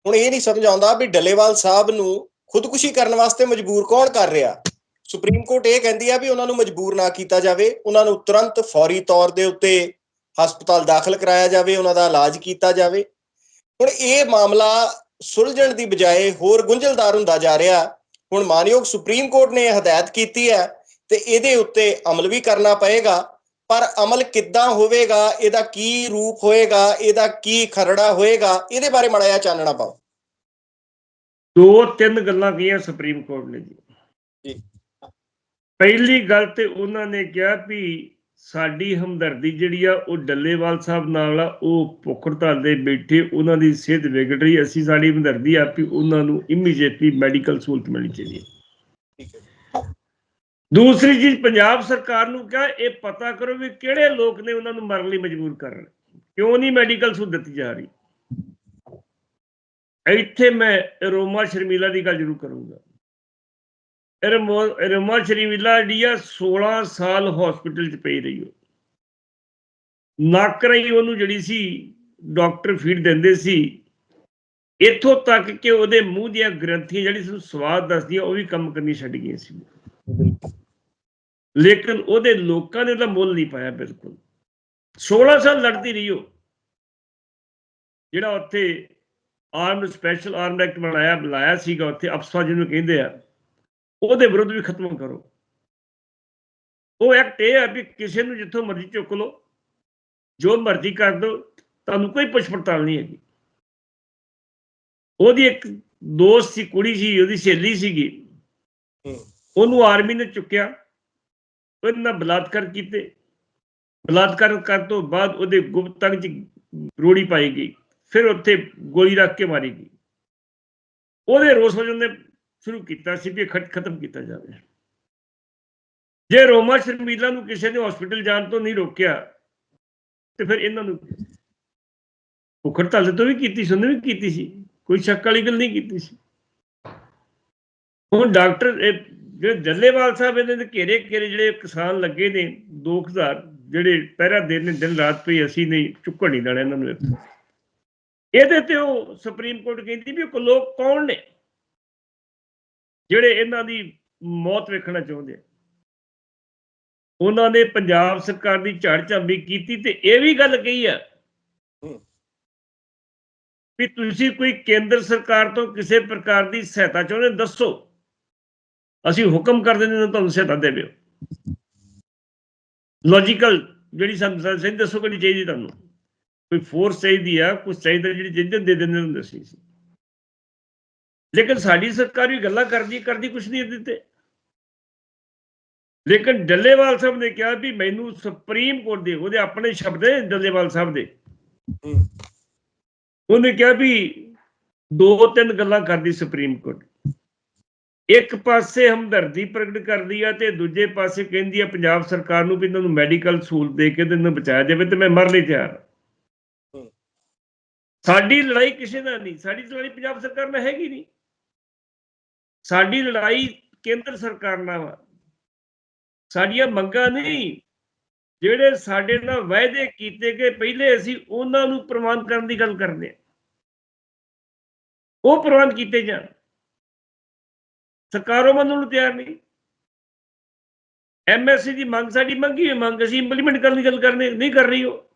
ਹੁਣ ਇਹ ਨਹੀਂ ਸਮਝ ਆਉਂਦਾ ਵੀ ਡੱਲੇਵਾਲ ਸਾਹਿਬ ਨੂੰ ਖੁਦਕੁਸ਼ੀ ਕਰਨ ਵਾਸਤੇ ਮਜਬੂਰ ਕੌਣ ਕਰ ਰਿਹਾ। ਸੁਪਰੀਮ ਕੋਰਟ ਇਹ ਕਹਿੰਦੀ ਆ ਵੀ ਉਹਨਾਂ ਨੂੰ ਮਜਬੂਰ ਨਾ ਕੀਤਾ ਜਾਵੇ। ਉਹਨਾਂ ਨੂੰ ਤੁਰੰਤ ਫੌਰੀ ਤੌਰ ਦੇ ਉੱਤੇ ਹਸਪਤਾਲ ਦਾਖਲ ਕਰਾਇਆ ਜਾਵੇ। ਉਹਨਾਂ ਦਾ ਇਲਾਜ ਕੀਤਾ ਜਾਵੇ। ਹੁਣ ਇਹ ਮਾਮਲਾ ਸੁਲਝਣ ਦੀ ਬਜਾਏ ਹੋਰ ਗੁੰਝਲਦਾਰ ਹੁੰਦਾ ਜਾ ਰਿਹਾ। ਹੁਣ ਮਾਨਯੋਗ ਸੁਪਰੀਮ ਕੋਰਟ ਨੇ ਹਦਾਇਤ ਕੀਤੀ ਹੈ ਤੇ ਇਹਦੇ ਉੱਤੇ ਅਮਲ ਵੀ ਕਰਨਾ ਪਏਗਾ। ਪਰ ਅਮਲ ਕਿੱਦਾਂ ਹੋਵੇਗਾ ਇਹਦਾ ਕੀ ਰੂਪ ਹੋਏਗਾ ਇਹਦਾ ਕੀ ਖਰੜਾ ਹੋਏਗਾ ਇਹਦੇ ਬਾਰੇ ਮਾੜਾ ਜਿਹਾ ਚਾਨਣਾ ਪਾਓ। ਦੋ ਤਿੰਨ ਗੱਲਾਂ ਕਹੀਆਂ ਸੁਪਰੀਮ ਕੋਰਟ ਨੇ ਜੀ। ਪਹਿਲੀ ਗੱਲ ਤੇ ਉਹਨਾਂ ਨੇ ਕਿਹਾ ਵੀ ਸਾਡੀ ਹਮਦਰਦੀ ਜਿਹੜੀ ਆ ਉਹ ਡੱਲੇਵਾਲ ਸਾਹਿਬ ਨਾਲ ਆ ਉਹ ਭੁੱਖ ਹੜਤਾਲ ਦੇ ਬੈਠੇ ਉਹਨਾਂ ਦੀ ਸਿਹਤ ਵਿਗੜ ਰਹੀ ਅਸੀਂ ਸਾਡੀ ਹਮਦਰਦੀ ਆ ਵੀ ਉਹਨਾਂ ਨੂੰ ਇਮੀਡੀਏਟਲੀ ਮੈਡੀਕਲ ਸਹੂਲਤ ਮਿਲਣੀ ਚਾਹੀਦੀ ਹੈ। ਦੂਸਰੀ ਚੀਜ਼ ਪੰਜਾਬ ਸਰਕਾਰ ਨੂੰ ਕਿਹਾ ਇਹ ਪਤਾ ਕਰੋ ਵੀ ਕਿਹੜੇ ਲੋਕ ਨੇ ਉਹਨਾਂ ਨੂੰ ਮਰਨ ਲਈ ਮਜਬੂਰ ਕਰ ਰਹੇ ਕਿਉਂ ਨਹੀਂ ਮੈਡੀਕਲ ਸਹੂਲਤ ਦਿੱਤੀ ਜਾ ਰਹੀ? ਇੱਥੇ ਮੈਂ ਰੋਮਾ ਸ਼ਰਮੀਲਾ ਦੀ ਗੱਲ ਜ਼ਰੂਰ ਕਰੂੰਗਾ। ਰਮੋ- ਸ਼ਰਮੀਲਾ ਜਿਹੜੀ ਆ 16 ਸਾਲ ਹਸਪੀਟਲ 'ਚ ਪਈ ਰਹੀ ਉਹ। ਨੱਕ ਰਹੀ ਉਹਨੂੰ ਜਿਹੜੀ ਸੀ ਡਾਕਟਰ ਫੀਡ ਦਿੰਦੇ ਸੀ ਇੱਥੋਂ ਤੱਕ ਕਿ ਉਹਦੇ ਮੂੰਹ ਦੀਆਂ ਗ੍ਰੰਥੀਆਂ ਜਿਹੜੀ ਸਾਨੂੰ ਸਵਾਦ ਦੱਸਦੀਆਂ ਉਹ ਵੀ ਕੰਮ ਕਰਨੀ ਛੱਡ ਗਈਆਂ ਸੀ। ਲੇਕਿਨ ਉਹਦੇ ਲੋਕਾਂ ਨੇ ਉਹਦਾ ਮੁੱਲ ਨਹੀਂ ਪਾਇਆ ਬਿਲਕੁਲ। 16 ਸਾਲ ਲੜਦੀ ਰਹੀ ਉਹ। ਜਿਹੜਾ ਉੱਥੇ ਆਰਮਡ ਸਪੈਸ਼ਲ ਆਰਮਡ ਐਕਟ ਬਣਾਇਆ ਬੁਲਾਇਆ ਸੀਗਾ ਉੱਥੇ ਅਫਸਰ ਜਿਹਨੂੰ ਕਹਿੰਦੇ ਆ ਉਹਦੇ ਵਿਰੁੱਧ ਵੀ ਖਤਮ ਕਰੋ। ਉਹ ਐਕਟ ਇਹ ਆ ਵੀ ਕਿਸੇ ਨੂੰ ਜਿੱਥੋਂ ਮਰਜ਼ੀ ਚੁੱਕ ਲਓ। ਜੋ ਮਰਜ਼ੀ ਕਰ ਦਿਓ ਤੁਹਾਨੂੰ ਕੋਈ ਪੁੱਛ ਪੜਤਾਲ ਨਹੀਂ ਹੈਗੀ। ਉਹਦੀ ਇੱਕ ਦੋਸਤ ਸੀ ਕੁੜੀ ਸੀ ਉਹਦੀ ਸਹੇਲੀ ਸੀਗੀ। ਹੂੰ। ਉਹਨੂੰ ਆਰਮੀ ਨੇ ਚੁੱਕਿਆ। ਉਹਦੇ ਨਾਲ ਬਲਾਤਕਾਰ ਕੀਤੇ। ਬਲਾਤਕਾਰ ਕਰਨ ਤੋਂ ਬਾਅਦ ਉਹਦੇ ਗੁਪਤ ਅੰਗ 'ਚ ਰੋੜੀ ਪਾਈ ਗਈ। ਫਿਰ ਉੱਥੇ ਗੋਲੀ ਰੱਖ ਕੇ ਮਾਰੀ ਗਈ। ਉਹਦੇ ਰੋਸ ਵਜੋਂ ਨੇ ਸ਼ੁਰੂ ਕੀਤਾ ਸੀ ਵੀ ਇਹ ਖਤ ਖਤਮ ਕੀਤਾ ਜਾਵੇ। ਜੇ ਰੋਮਾ ਸ਼ਰਮੀਲਾ ਨੂੰ ਕਿਸੇ ਨੇ ਹਸਪੀਟਲ ਜਾਣ ਤੋਂ ਨਹੀਂ ਰੋਕਿਆ, ਤੇ ਫਿਰ ਇਹਨਾਂ ਨੂੰ ਭੁੱਖ ਹੜਤਾਲ ਤੋਂ ਵੀ ਕੀਤੀ ਸੀ, ਉਹਨੇ ਵੀ ਕੀਤੀ ਸੀ। ਕੋਈ ਸ਼ੱਕ ਵਾਲੀ ਗੱਲ ਨਹੀਂ ਕੀਤੀ ਸੀ। ਹੁਣ ਡਾਕਟਰ ਜਿਹੜੇ ਜੱਲੇਵਾਲ ਸਾਹਿਬ ਇਹਨਾਂ ਦੇ ਘੇਰੇ ਘੇਰੇ ਜਿਹੜੇ ਕਿਸਾਨ ਲੱਗੇ ਨੇ 2000 ਜਿਹੜੇ ਪਹਿਰਾ ਦੇ ਨੇ, ਦਿਨ ਰਾਤ ਪਈ ਅਸੀਂ ਨਹੀਂ ਚੁੱਕਣ ਨਹੀਂ ਦੇਣਾ ਇਹਨਾਂ ਨੂੰ ਇਹਦੇ ਤੇ ਉਹ ਸੁਪਰੀਮ ਕੋਰਟ ਕਹਿੰਦੀ ਵੀ ਉਹ ਲੋਕ ਕੌਣ ਨੇ? ਜਿਹੜੇ ਇਹਨਾਂ ਦੀ ਮੌਤ ਵੇਖਣਾ ਚਾਹੁੰਦੇ ਆ। ਉਹਨਾਂ ਨੇ ਪੰਜਾਬ ਸਰਕਾਰ ਦੀ ਝਾੜ ਝਾਂਬੀ ਕੀਤੀ ਤੇ ਇਹ ਵੀ ਗੱਲ ਕਹੀ ਆ। ਵੀ ਤੁਸੀਂ ਕੋਈ ਕੇਂਦਰ ਸਰਕਾਰ ਤੋਂ ਕਿਸੇ ਪ੍ਰਕਾਰ ਦੀ ਸਹਾਇਤਾ ਚਾਹੁੰਦੇ ਦੱਸੋ ਅਸੀਂ ਹੁਕਮ ਕਰ ਦਿੰਦੇ ਤੁਹਾਨੂੰ ਸਹਾਇਤਾ ਦੇਵੇ ਲੌਜੀਕਲ ਜਿਹੜੀ ਸਾਨੂੰ ਸਹੀ ਦੱਸੋ ਕਿਹੜੀ ਚਾਹੀਦੀ ਤੁਹਾਨੂੰ ਕੋਈ ਫੋਰਸ ਚਾਹੀਦੀ ਆ ਕੁਝ ਚਾਹੀਦਾ ਜਿਹੜੀ ਜਿੱਦਨ ਦੇ ਦਿੰਦੇ ਹੁੰਦੇ ਸੀ ਲੇਕਿਨ ਸਾਡੀ ਸਰਕਾਰ ਵੀ ਗੱਲਾਂ ਕਰਦੀ ਕਰਦੀ ਕੁਝ ਨਹੀਂ ਇਹਦੇ ਤੇ। ਲੇਕਿਨ ਡੱਲੇਵਾਲ ਸਾਹਿਬ ਨੇ ਕਿਹਾ ਵੀ ਮੈਨੂੰ ਸੁਪਰੀਮ ਕੋਰਟ ਦੇ ਉਹਦੇ ਆਪਣੇ ਸ਼ਬਦ ਨੇ ਡੱਲੇਵਾਲ ਸਾਹਿਬ ਦੇ। ਉਹਨੇ ਕਿਹਾ ਵੀ ਦੋ ਤਿੰਨ ਗੱਲਾਂ ਕਰਦੀ ਸੁਪਰੀਮ ਕੋਰਟ। ਇੱਕ ਪਾਸੇ ਹਮਦਰਦੀ ਪ੍ਰਗਟ ਕਰਦੀ ਆ ਤੇ ਦੂਜੇ ਪਾਸੇ ਕਹਿੰਦੀ ਆ ਪੰਜਾਬ ਸਰਕਾਰ ਨੂੰ ਵੀ ਇਹਨਾਂ ਨੂੰ ਮੈਡੀਕਲ ਸਹੂਲਤ ਦੇ ਕੇ ਇਹਨਾਂ ਨੂੰ ਬਚਾਇਆ ਜਾਵੇ ਤੇ ਮੈਂ ਮਰ ਲਈ ਤਿਆਰ। ਸਾਡੀ ਲੜਾਈ ਕਿਸੇ ਨਾਲ ਨਹੀਂ ਸਾਡੀ ਲੜਾਈ ਪੰਜਾਬ ਸਰਕਾਰ ਨਾਲ ਹੈਗੀ ਨਹੀਂ। ਸਾਡੀ ਲੜਾਈ ਕੇਂਦਰ ਸਰਕਾਰ ਨਾਲ ਵਾ ਸਾਡੀਆਂ ਮੰਗਾਂ ਨਹੀਂ, ਜਿਹੜੇ ਸਾਡੇ ਨਾਲ ਵਾਅਦੇ ਕੀਤੇ ਗਏ, ਪਹਿਲੇ ਅਸੀਂ ਉਹਨਾਂ ਨੂੰ ਪ੍ਰਵਾਨ ਕਰਨ ਦੀ ਗੱਲ ਕਰਦੇ ਹਾਂ। ਉਹ ਪ੍ਰਵਾਨ ਕੀਤੇ ਜਾਣ। ਸਰਕਾਰੋਂ ਮੰਨਣ ਨੂੰ ਤਿਆਰ ਨਹੀਂ। ਐਮਐਸਸੀ ਦੀ ਮੰਗ, ਸਾਡੀ ਮੰਗੀ ਹੋਈ ਮੰਗ, ਅਸੀਂ ਇੰਪਲੀਮੈਂਟ ਕਰਨ ਦੀ ਗੱਲ ਕਰਨੇ, ਨਹੀਂ ਕਰ ਰਹੀ ਉਹ।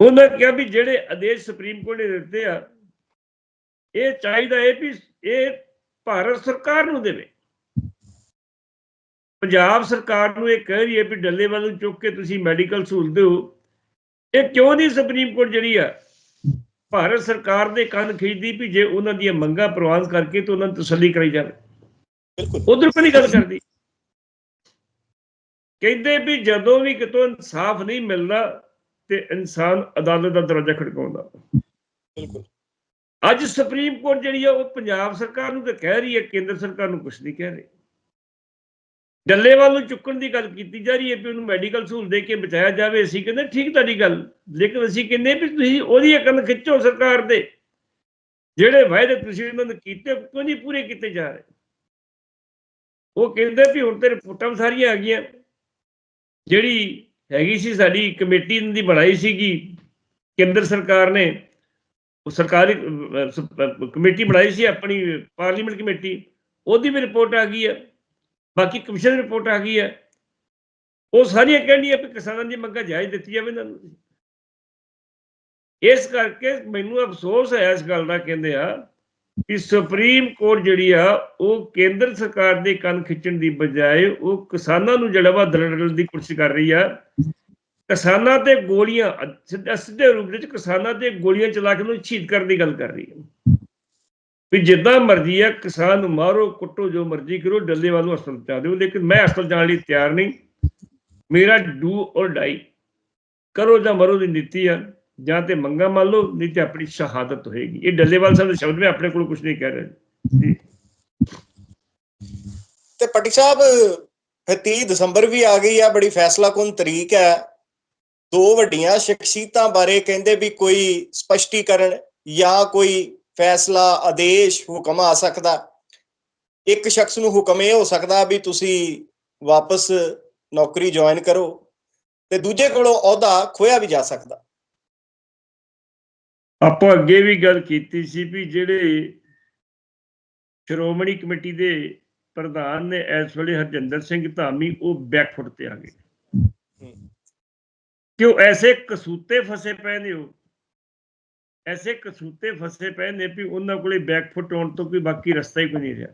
ਉਹਨਾਂ ਕਿਹਾ ਵੀ ਜਿਹੜੇ ਆਦੇਸ਼ ਸੁਪਰੀਮ ਕੋਰਟ ਨੇ ਦਿੱਤੇ ਆ, ਇਹ ਚਾਹੀਦਾ ਹੈ ਵੀ ਇਹ ਭਾਰਤ ਸਰਕਾਰ ਨੂੰ ਦੇਵੇ। ਪੰਜਾਬ ਸਰਕਾਰ ਨੂੰ ਇਹ ਕਹਿ ਰਹੀ ਹੈ ਵੀ ਡੱਲੇਵਾਲ ਨੂੰ ਚੁੱਕ ਕੇ ਤੁਸੀਂ ਮੈਡੀਕਲ ਸਹੂਲਤ ਦਿਓ। ਇਹ ਕਿਉਂ ਨਹੀਂ ਸੁਪਰੀਮ ਕੋਰਟ ਜਿਹੜੀ ਆ ਭਾਰਤ ਸਰਕਾਰ ਦੇ ਕੰਨ ਖਿੱਚਦੀ ਵੀ ਜੇ ਉਹਨਾਂ ਦੀਆਂ ਮੰਗਾਂ ਪ੍ਰਵਾਨ ਕਰਕੇ ਤਾਂ ਉਹਨਾਂ ਨੂੰ ਤਸੱਲੀ ਕਰਾਈ ਜਾਵੇ। ਬਿਲਕੁਲ ਉਧਰ ਕੋਈ ਗੱਲ ਕਰਦੀ। ਕਹਿੰਦੇ ਵੀ ਜਦੋਂ ਵੀ ਕਿਤੋਂ ਇਨਸਾਫ ਨਹੀਂ ਮਿਲਦਾ ਤੇ ਇਨਸਾਨ ਅਦਾਲਤ ਦਾ ਦਰਵਾਜ਼ਾ ਖੜਕਾਉਂਦਾ। ਬਿਲਕੁਲ। ਅੱਜ ਸੁਪਰੀਮ ਕੋਰਟ ਜਿਹੜੀ ਆ, ਉਹ ਪੰਜਾਬ ਸਰਕਾਰ ਨੂੰ ਤਾਂ ਕਹਿ ਰਹੀ ਹੈ, ਕੇਂਦਰ ਸਰਕਾਰ ਨੂੰ ਕੁਝ ਨਹੀਂ ਕਹਿ ਰਹੀ। ਡੱਲੇਵਾਲ ਨੂੰ ਚੁੱਕਣ ਦੀ ਗੱਲ ਕੀਤੀ ਜਾ ਰਹੀ ਹੈ ਵੀ ਉਹਨੂੰ ਮੈਡੀਕਲ ਸਹੂਲਤ ਦੇ ਕੇ ਬਚਾਇਆ ਜਾਵੇ, ਅਸੀਂ ਕਹਿੰਦੇ ਠੀਕ ਤੁਹਾਡੀ ਗੱਲ, ਲੇਕਿਨ ਅਸੀਂ ਕਹਿੰਦੇ ਵੀ ਤੁਸੀਂ ਉਹਦੀ ਅਕਲ ਖਿੱਚੋ ਸਰਕਾਰ ਦੇ। ਜਿਹੜੇ ਵਾਅਦੇ ਤੁਸੀਂ ਉਹਨਾਂ ਨੇ ਕੀਤੇ ਕਿਉਂ ਨਹੀਂ ਪੂਰੇ ਕੀਤੇ ਜਾ ਰਹੇ? ਉਹ ਕਹਿੰਦੇ ਵੀ ਹੁਣ ਤੇ ਰਿਪੋਰਟਾਂ ਸਾਰੀਆਂ ਆ ਗਈਆਂ। ਜਿਹੜੀ ਹੈਗੀ ਸੀ ਸਾਡੀ ਕਮੇਟੀ ਦੀ ਬਣਾਈ ਸੀਗੀ, ਕੇਂਦਰ ਸਰਕਾਰ ਨੇ ਸਰਕਾਰੀ ਕਮੇਟੀ ਬਣਾਈ ਸੀ ਆਪਣੀ, ਪਾਰਲੀਮੈਂਟ ਕਮੇਟੀ। ਉਹਦੀ ਵੀ ਰਿਪੋਰਟ ਆ ਗਈ ਹੈ ਬਾਕੀ ਕਮਿਸ਼ਨ ਦੀ ਰਿਪੋਰਟ ਆ ਗਈ ਹੈ ਉਹ ਸਾਰੀਆਂ ਕਹਿੰਦੀਆਂ ਵੀ ਕਿਸਾਨਾਂ ਦੀ ਮੰਗਾਂ ਜਾਇਜ਼ ਦਿੱਤੀ ਜਾਵੇ ਇਹਨਾਂ ਨੂੰ। ਇਸ ਕਰਕੇ ਮੈਨੂੰ ਅਫਸੋਸ ਹੈ ਇਸ ਗੱਲ ਦਾ, ਕਹਿੰਦੇ ਆ ਕਿ ਸੁਪਰੀਮ ਕੋਰਟ ਜਿਹੜੀ ਆ, ਉਹ ਕੇਂਦਰ ਸਰਕਾਰ ਦੇ ਕੰਨ ਖਿੱਚਣ ਦੀ ਬਜਾਏ ਉਹ ਕਿਸਾਨਾਂ ਨੂੰ ਜਿਹੜਾ ਵਾ ਦਰੜਨ ਦੀ ਕੋਸ਼ਿਸ਼ ਕਰ ਰਹੀ ਆ। ਕਿਸਾਨਾਂ ਤੇ ਗੋਲੀਆਂ ਅ- ਸਿੱਧੇ ਰੂਪ ਵਿੱਚ ਕਿਸਾਨਾਂ ਤੇ ਗੋਲੀਆਂ ਚਲਾ ਕੇ ਉਹਨੂੰ ਸ਼ਹੀਦ ਕਰਨ ਦੀ ਗੱਲ ਕਰ ਰਹੀ ਹੈ। ਵੀ ਜਿੱਦਾਂ ਮਰਜ਼ੀ ਆ ਕਿਸਾਨ ਨੂੰ ਮਾਰੋ, ਕੁੱਟੋ, ਜੋ ਮਰਜ਼ੀ ਕਰੋ ਡੱਲੇਵਾਲ ਨੂੰ ਹਸਪਤਾਲ ਪਹੁੰਚਾ ਦਿਓ। ਲੇਕਿਨ ਮੈਂ ਹਸਪਤਾਲ ਜਾਣ ਲਈ ਤਿਆਰ ਨਹੀਂ। ਮੇਰਾ ਡੂ ਔਰ ਡਾਈ। ਕਰੋ ਜਾਂ ਮਰੋ ਦੀ ਨੀਤੀ ਆ। ਜਾਂ ਤੇ ਮੰਗਾ ਮੰਨ ਲਓ, ਨਹੀਂ ਤੇ ਆਪਣੀ ਸ਼ਹਾਦਤ ਹੋਏਗੀ। ਇਹ ਡੱਲੇਵਾਲ ਸਾਹਿਬ ਦੇ ਸ਼ਬਦ ਮੈਂ ਆਪਣੇ ਕੋਲ ਕੁਝ ਨਹੀਂ ਕਹਿ ਰਿਹਾ। ਤੇ ਪੱਟੀ ਸਾਹਿਬ, ਫਿਰ 30 ਦਸੰਬਰ ਵੀ ਆ ਗਈ ਆ, ਬੜੀ ਫੈਸਲਾਕੁਨ ਤਰੀਕ ਹੈ। ਦੋ ਵੱਡੀਆਂ ਸ਼ਖਸੀਅਤਾਂ ਬਾਰੇ ਕਹਿੰਦੇ ਵੀ ਕੋਈ ਸਪਸ਼ਟੀਕਰਨ ਜਾਂ ਕੋਈ ਫੈਸਲਾ ਆਦੇਸ਼ ਹੁਕਮ ਆ ਸਕਦਾ। ਇੱਕ ਸ਼ਖਸ ਨੂੰ ਹੁਕਮ ਇਹ ਹੋ ਸਕਦਾ ਵੀ ਤੁਸੀਂ ਵਾਪਸ ਨੌਕਰੀ ਜੁਆਇਨ ਕਰੋ ਤੇ ਦੂਜੇ ਕੋਲੋਂ ਅਹੁਦਾ ਖੋਇਆ ਵੀ ਜਾ ਸਕਦਾ। ਆਪਾਂ ਅੱਗੇ ਵੀ ਗੱਲ ਕੀਤੀ ਸੀ ਵੀ ਜਿਹੜੇ ਸ਼੍ਰੋਮਣੀ ਕਮੇਟੀ ਦੇ ਪ੍ਰਧਾਨ ਨੇ ਇਸ ਵੇਲੇ ਹਰਜਿੰਦਰ ਸਿੰਘ ਧਾਮੀ ਉਹ ਬੈਕਫੁੱਟ ਤੇ ਆ ਗਏ। ਕਿ ਉਹ ਐਸੇ ਕਸੂਤੇ ਫਸੇ ਪਏ ਨੇ ਉਹ ਐਸੇ ਕਸੂਤੇ ਫਸੇ ਪਏ ਨੇ ਵੀ ਉਹਨਾਂ ਕੋਲੇ ਬੈਕਫੁੱਟ ਆਉਣ ਤੋਂ ਕੋਈ ਬਾਕੀ ਰਸਤਾ ਹੀ ਕੋਈ ਨਹੀਂ ਰਿਹਾ।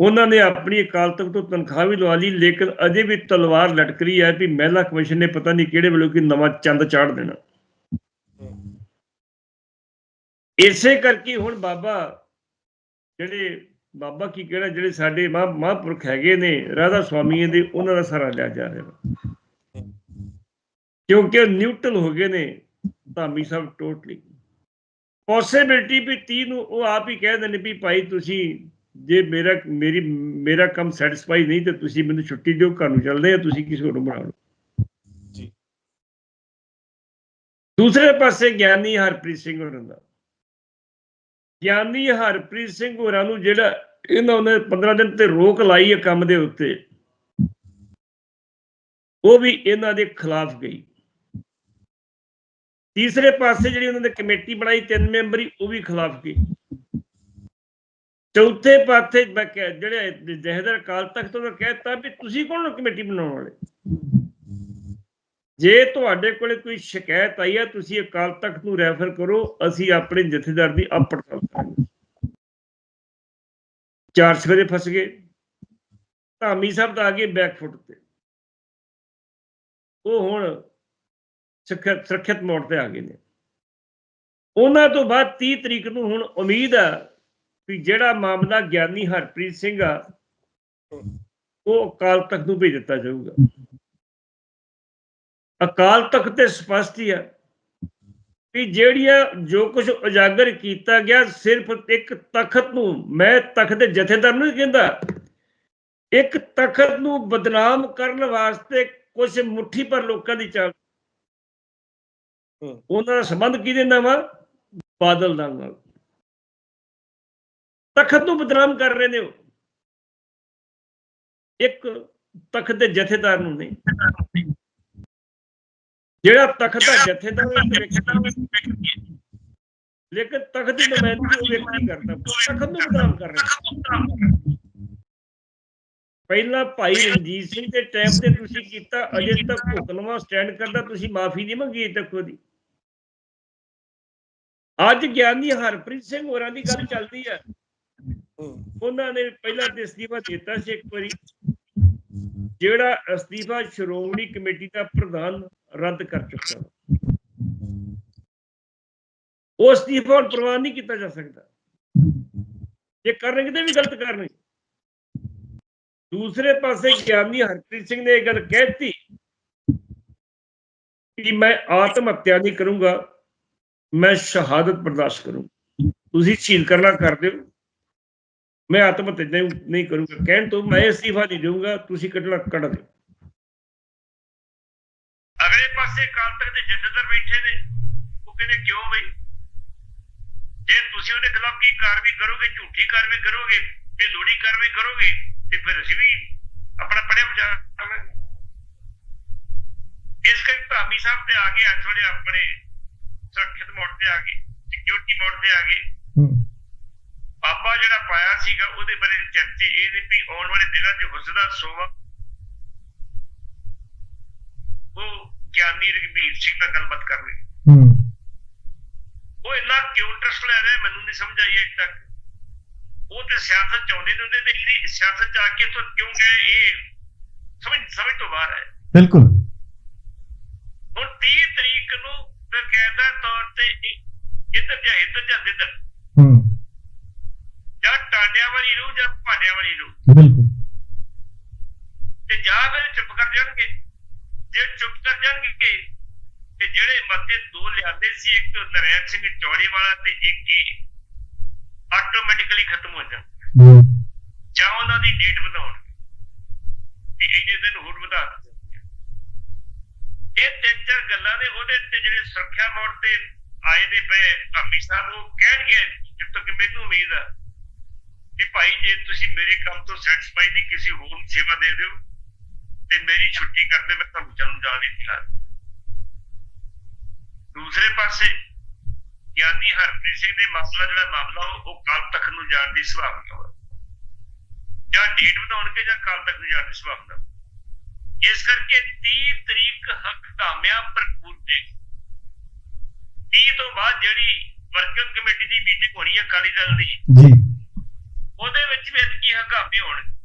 ਉਹਨਾਂ ਨੇ ਆਪਣੀ ਅਕਾਲ ਤਖਤ ਤੋਂ ਤਨਖਾਹ ਵੀ ਲਵਾ ਲਈ, ਲੇਕਿਨ ਅਜੇ ਵੀ ਤਲਵਾਰ ਲਟਕ ਰਹੀ ਹੈ ਵੀ ਮਹਿਲਾ ਕਮਿਸ਼ਨ ਨੇ ਪਤਾ ਨਹੀਂ ਕਿਹੜੇ ਵੇਲੇ ਕੋਈ ਨਵਾਂ ਚੰਦ ਚਾੜ ਦੇਣਾ। ਇਸੇ ਕਰਕੇ ਹੁਣ ਬਾਬਾ ਜਿਹੜੇ ਬਾਬਾ ਕੀ ਕਿਹੜਾ ਜਿਹੜੇ ਸਾਡੇ ਮਹਾਂ ਮਹਾਂਪੁਰਖ ਹੈਗੇ ਨੇ ਰਾਧਾ ਸਵਾਮੀ ਦੇ ਉਹਨਾਂ ਦਾ ਸਾਰਾ ਲਿਆ ਜਾ ਰਿਹਾ। ਕਿਉਂਕਿ ਨਿਊਟਰਲ ਹੋ ਗਏ ਨੇ ਧਾਮੀ ਸਾਹਿਬ ਟੋਟਲੀ। ਪੋਸਿਬਿਲਟੀ ਵੀ 30 ਨੂੰ ਉਹ ਆਪ ਹੀ ਕਹਿ ਦਿੰਦੇ ਵੀ ਭਾਈ ਤੁਸੀਂ ਜੇ ਮੇਰਾ ਮੇਰੀ ਮੇਰਾ ਕੰਮ ਸੈਟੀਸਫਾਈ ਨਹੀਂ ਤੇ ਤੁਸੀਂ ਮੈਨੂੰ ਛੁੱਟੀ ਦਿਓ ਘਰ ਨੂੰ ਚੱਲਦੇ ਆ ਤੁਸੀਂ ਕਿਸੇ ਹੋਰ ਨੂੰ ਬਣਾ ਲਓ। ਜੀ। ਦੂਸਰੇ ਪਾਸੇ ਗਿਆਨੀ ਹਰਪ੍ਰੀਤ ਸਿੰਘ ਹੋਰਾਂ ਦਾ। ਗਿਆਨੀ ਹਰਪ੍ਰੀਤ ਸਿੰਘ ਹੋਰਾਂ ਨੂੰ ਜਿਹੜਾ ਇਹਨਾਂ ਨੇ 15 ਦਿਨ ਤੇ ਰੋਕ ਲਾਈ ਹੈ ਕੰਮ ਦੇ ਉੱਤੇ। ਉਹ ਵੀ ਇਹਨਾਂ ਦੇ ਖਿਲਾਫ ਗਈ। ਤੀਸਰੇ ਪਾਸੇ ਜਿਹੜੀ ਉਹਨਾਂ ਨੇ ਕਮੇਟੀ ਬਣਾਈ, ਤਿੰਨ ਮੈਂਬਰੀ, ਉਹ ਵੀ ਖਿਲਾਫ ਗਈ। ਚੌਥੇ ਪਾਸੇ ਮੈਂ ਕਹਿ- ਜਿਹੜੇ ਜਹਦਰ ਕਾਲ ਤੱਕ ਤੋਂ ਕਹਿਤਾ ਵੀ ਤੁਸੀਂ ਕੌਣ ਕਮੇਟੀ ਬਣਾਉਣ ਵਾਲੇ? ਜੇ ਤੁਹਾਡੇ ਕੋਲੇ ਕੋਈ ਸ਼ਿਕਾਇਤ ਆਈ ਹੈ, ਤੁਸੀਂ ਅਕਾਲ ਤਖਤ ਨੂੰ ਰੈਫਰ ਕਰੋ, ਅਸੀਂ ਆਪਣੇ ਜਥੇਦਾਰ ਦੀ ਆਪ ਪੜਤਾਲ ਕਰਾਂਗੇ। ਚਾਰ ਸਵੇਰੇ ਫਸ ਗਏ। ਧਾਮੀ ਸਾਹਿਬ ਦਾ ਆ ਗਏ ਬੈਕਫੁੱਟ ਤੇ। ਉਹ ਹੁਣ ਸੁਰੱਖਿਅਤ ਸੁਰੱਖਿਅਤ ਮੋੜ ਤੇ ਆ ਗਏ ਨੇ। ਉਹਨਾਂ ਤੋਂ ਬਾਅਦ 30 ਤਰੀਕ ਨੂੰ ਹੁਣ ਉਮੀਦ ਆ ਵੀ ਜਿਹੜਾ ਮਾਮਲਾ ਗਿਆਨੀ ਹਰਪ੍ਰੀਤ ਸਿੰਘ ਆ, ਉਹ ਅਕਾਲ ਤਖਤ ਨੂੰ ਭੇਜ ਦਿੱਤਾ ਜਾਊਗਾ। ਅਕਾਲ ਤਖਤ ਤੇ ਸਪਸ਼ਟ ਹੀ ਆ ਵੀ ਜਿਹੜੀਆਂ ਜੋ ਕੁਝ ਉਜਾਗਰ ਕੀਤਾ ਗਿਆ ਸਿਰਫ ਇੱਕ ਤਖਤ ਨੂੰ ਮੈਂ ਤਖਤ ਦੇ ਜਥੇਦਾਰ ਨੂੰ ਕਹਿੰਦਾ ਇੱਕ ਤਖਤ ਨੂੰ ਬਦਨਾਮ ਕਰਨ ਵਾਸਤੇ ਕੁਝ ਮੁੱਠੀ ਪਰ ਲੋਕਾਂ ਦੀ ਚਾਲ। ਹੂੰ। ਉਹਨਾਂ ਦਾ ਸੰਬੰਧ ਕਿਹਦੇ ਨਾਲ ਵਾ? ਬਾਦਲ ਨਾਲ ਨਾਲ। ਤਖਤ ਨੂੰ ਬਦਨਾਮ ਕਰ ਰਹੇ ਨੇ ਉਹ। ਇੱਕ ਤਖਤ ਦੇ ਜਥੇਦਾਰ ਨੂੰ ਨਹੀਂ। ਜਿਹੜਾ ਤਖਤ ਦਾ ਜਥੇਦਾਰ ਲੇਕਿਨ ਤਖਤ ਦੀ ਨੁਮਾਇੰਦਗੀ ਉਹ ਵਿਅਕਤੀ ਕਰਦਾ। ਤਖਤ ਨੂੰ ਬਦਨਾਮ ਕਰ ਰਿਹਾ। ਪਹਿਲਾਂ ਭਾਈ ਰਣਜੀਤ ਸਿੰਘ ਦੇ ਟਾਈਮ ਤੇ ਤੁਸੀਂ ਕੀਤਾ, ਅਜੇ ਤੱਕ ਹੁਕਮਨਾਮਾ ਸਟੈਂਡ ਕਰਦਾ, ਤੁਸੀਂ ਮਾਫੀ ਨਹੀਂ ਮੰਗੀ ਅਜੇ ਤੱਕ ਉਹਦੀ। ਅੱਜ ਗਿਆਨੀ ਹਰਪ੍ਰੀਤ ਸਿੰਘ ਹੋਰਾਂ ਦੀ ਗੱਲ ਚੱਲਦੀ ਹੈ ਉਹਨਾਂ ਨੇ ਪਹਿਲਾਂ ਤੇ ਅਸਤੀਫਾ ਦਿੱਤਾ ਸੀ ਇੱਕ ਵਾਰੀ। ਜਿਹੜਾ ਅਸਤੀਫਾ ਸ਼੍ਰੋਮਣੀ ਕਮੇਟੀ ਦਾ ਪ੍ਰਧਾਨ ਰੱਦ ਕਰ ਚੁੱਕਾ ਵਾ। ਉਹ ਅਸਤੀਫਾ ਹੁਣ ਪ੍ਰਵਾਨ ਨਹੀਂ ਕੀਤਾ ਜਾ ਸਕਦਾ। ਇਹ ਕਰਨਗੇ ਤੇ ਵੀ ਗਲਤ ਕਰਨਗੇ ਦੂਸਰੇ ਪਾਸੇ ਗਿਆਨੀ ਹਰਪ੍ਰੀਤ ਸਿੰਘ ਨੇ ਇਹ ਗੱਲ ਕਹਿਤੀ ਕਿ ਮੈਂ ਆਤਮ ਹੱਤਿਆ ਨਹੀਂ ਕਰੂੰਗਾ, ਮੈਂ ਸ਼ਹਾਦਤ ਬਰਦਾਸ਼ਤ ਕਰੂੰਗਾ। ਤੁਸੀਂ ਸ਼ਹੀਦ ਕਰਨਾ ਕਰ ਦਿਓ ਮੈਂ ਆਤਮ ਹੱਤਿਆ ਨਹੀਂ ਨਹੀਂ ਕਰੂੰਗਾ। ਕਹਿਣ ਤੋਂ ਮੈਂ ਅਸਤੀਫਾ ਨਹੀਂ ਦੇਵਾਂਗਾ ਤੁਸੀਂ ਕੱਢਣਾ ਕੱਢ ਦਿਓ। ਅਗਲੇ ਪਾਸੇ ਕਾਲ ਤੱਕ ਦੇ ਜਥੇਦਾਰ ਬੈਠੇ ਨੇ ਉਹ ਕਹਿੰਦੇ ਕਿਉਂ ਬਈ? ਜੇ ਤੁਸੀਂ ਉਹਦੇ ਖਿਲਾਫ ਕੀ ਕਾਰਵਾਈ ਕਰੋਗੇ ਝੂਠੀ ਕਾਰਵਾਈ ਕਰੋਗੇ ਬੇਲੋੜੀ ਕਾਰਵਾਈ ਕਰੋਗੇ ਤੇ ਫਿਰ ਅਸੀਂ ਵੀ ਆਪਣਾ ਪੜਿਆ ਬਚਾ ਇਸ ਕਰਕੇ ਧਾਮੀ ਸਾਹਿਬ ਤੇ ਆ ਗਏ ਅੱਜ ਥੋੜੇ ਆਪਣੇ ਸੁਰੱਖਿਅਤ ਮੋੜ ਤੇ ਆ ਗਏ ਸਿਕਿਉਰਿਟੀ ਮੋੜ ਤੇ ਆ ਗਏ। ਬਾਬਾ ਜਿਹੜਾ ਪਾਇਆ ਸੀਗਾ ਉਹਦੇ ਬਾਰੇ ਚਰਚੇ ਇਹ ਵੀ ਆਉਣ ਵਾਲੇ ਦਿਨਾਂ 'ਚ ਹੁਸਦਾ ਸੋਵਾ ਉਹ ਗਿਆਨੀ ਰਘਬੀਰ ਸਿੰਘ ਨਾਲ ਗੱਲਬਾਤ ਕਰ ਰਹੇ ਉਹ ਇੰਨਾ ਕਿਉਂ ਇੰਟਰਸਟ ਲੈ ਰਿਹਾ ਮੈਨੂੰ ਨਹੀਂ ਸਮਝ ਆਈ ਅਜੇ ਤੱਕ। ਉਹ ਤੇ ਸਿਆਸਤ ਚਾਹੁੰਦੇ ਨੇ ਉਹਦੇ ਤੇ ਇਹਦੀ ਸਿਆਸਤ ਚ ਆ ਕੇ ਤੋਂ ਕਿਉਂ ਗਏ ਇਹ ਸਮਝ ਸਮਝ ਤੋਂ ਬਾਹਰ ਹੈ। ਬਿਲਕੁਲ। ਹੁਣ 30 ਤਰੀਕ ਨੂੰ ਬਕਾਇਦਾ ਤੌਰ ਤੇ ਇੱਧਰ ਜਾਂ ਇੱਧਰ ਜਾਂ ਇੱਧਰ ਹੂੰ। ਜਾਂ ਟਾਂਡਿਆਂ ਵਾਲੀ ਰੂ ਜਾਂ ਭਾਂਡਿਆਂ ਵਾਲੀ ਰੂ ਬਿਲਕੁਲ। ਤੇ ਜਾਂ ਫਿਰ ਚੁੱਪ ਕਰ ਜਾਣਗੇ। ਜੇ ਚੁੱਪ ਕਰ ਜਾਣਗੇ ਤੇ ਜਿਹੜੇ ਮਤੇ ਦੋ ਲਿਆਂਦੇ ਸੀ ਇੱਕ ਨਰੈਣ ਸਿੰਘ ਚੌੜੀ ਵਾਲਾ ਤੇ ਇੱਕ ਹੀ ਆਟੋਮੈਟਿਕਲੀ ਖਤਮ ਹੋ ਜਾਣ ਹੂੰ। ਜਾਂ ਉਹਨਾਂ ਦੀ ਡੇਟ ਵਧਾਉਣ ਕਿ ਇੰਨੇ ਦਿਨ ਹੋਰ ਵਧਾ ਇਹ ਤਿੰਨ ਚਾਰ ਗੱਲਾਂ ਨੇ ਉਹਦੇ ਤੇ ਜਿਹੜੇ ਸੁਰੱਖਿਆ ਮੋੜ ਤੇ ਆਏ ਨੇ ਪਏ ਧਾਮੀ ਸਾਹਿਬ ਉਹ ਕਹਿਣਗੇ ਜਿੱਦ ਤੱਕ ਮੈਨੂੰ ਉਮੀਦ ਆ ਕਿ ਭਾਈ ਜੇ ਤੁਸੀਂ ਮੇਰੇ ਕੰਮ ਤੋਂ ਸੈਟੀਸਫਾਈ ਨਹੀਂ ਕਿਸੇ ਹੋਰ ਸੇਵਾ ਦੇ ਦਿਓ। ਤੇ ਮੇਰੀ ਛੁੱਟੀ ਕਰਦੇ ਮੈਂ ਤੁਹਾਨੂੰ ਚੱਲਣ ਜਾਣ ਲਈ ਤਿਆਰ ਦੂਸਰੇ ਪਾਸੇ ਗਿਆਨੀ ਹਰਪ੍ਰੀਤ ਸਿੰਘ ਦੇ ਮਾਮਲਾ ਜਿਹੜਾ ਮਾਮਲਾ ਉਹ ਕਾਲ ਤੱਕ ਨੂੰ ਜਾਣ ਦੀ ਸੰਭਾਵਨਾ ਹੈ ਜਾਂ ਡੇਟ ਵਧਾਉਣਗੇ ਜਾਂ ਕਾਲ ਤੱਕ ਨੂੰ ਜਾਣ ਦੀ ਸੰਭਾਵਨਾ ਇਸ ਕਰਕੇ 30 ਤਰੀਕ ਹਕਦਾਮਿਆਂ ਭਰਪੂਰ ਦੇ 30 ਤੋਂ ਬਾਅਦ ਜਿਹੜੀ ਵਰਕਿੰਗ ਕਮੇਟੀ ਦੀ ਮੀਟਿੰਗ ਹੋਣੀ ਹੈ ਅਕਾਲੀ ਦਲ ਦੀ ਜੀ। ਉਹਦੇ ਵਿੱਚ ਵੀ ਕੀ ਹਕਾਮੇ ਹੋਣਗੇ।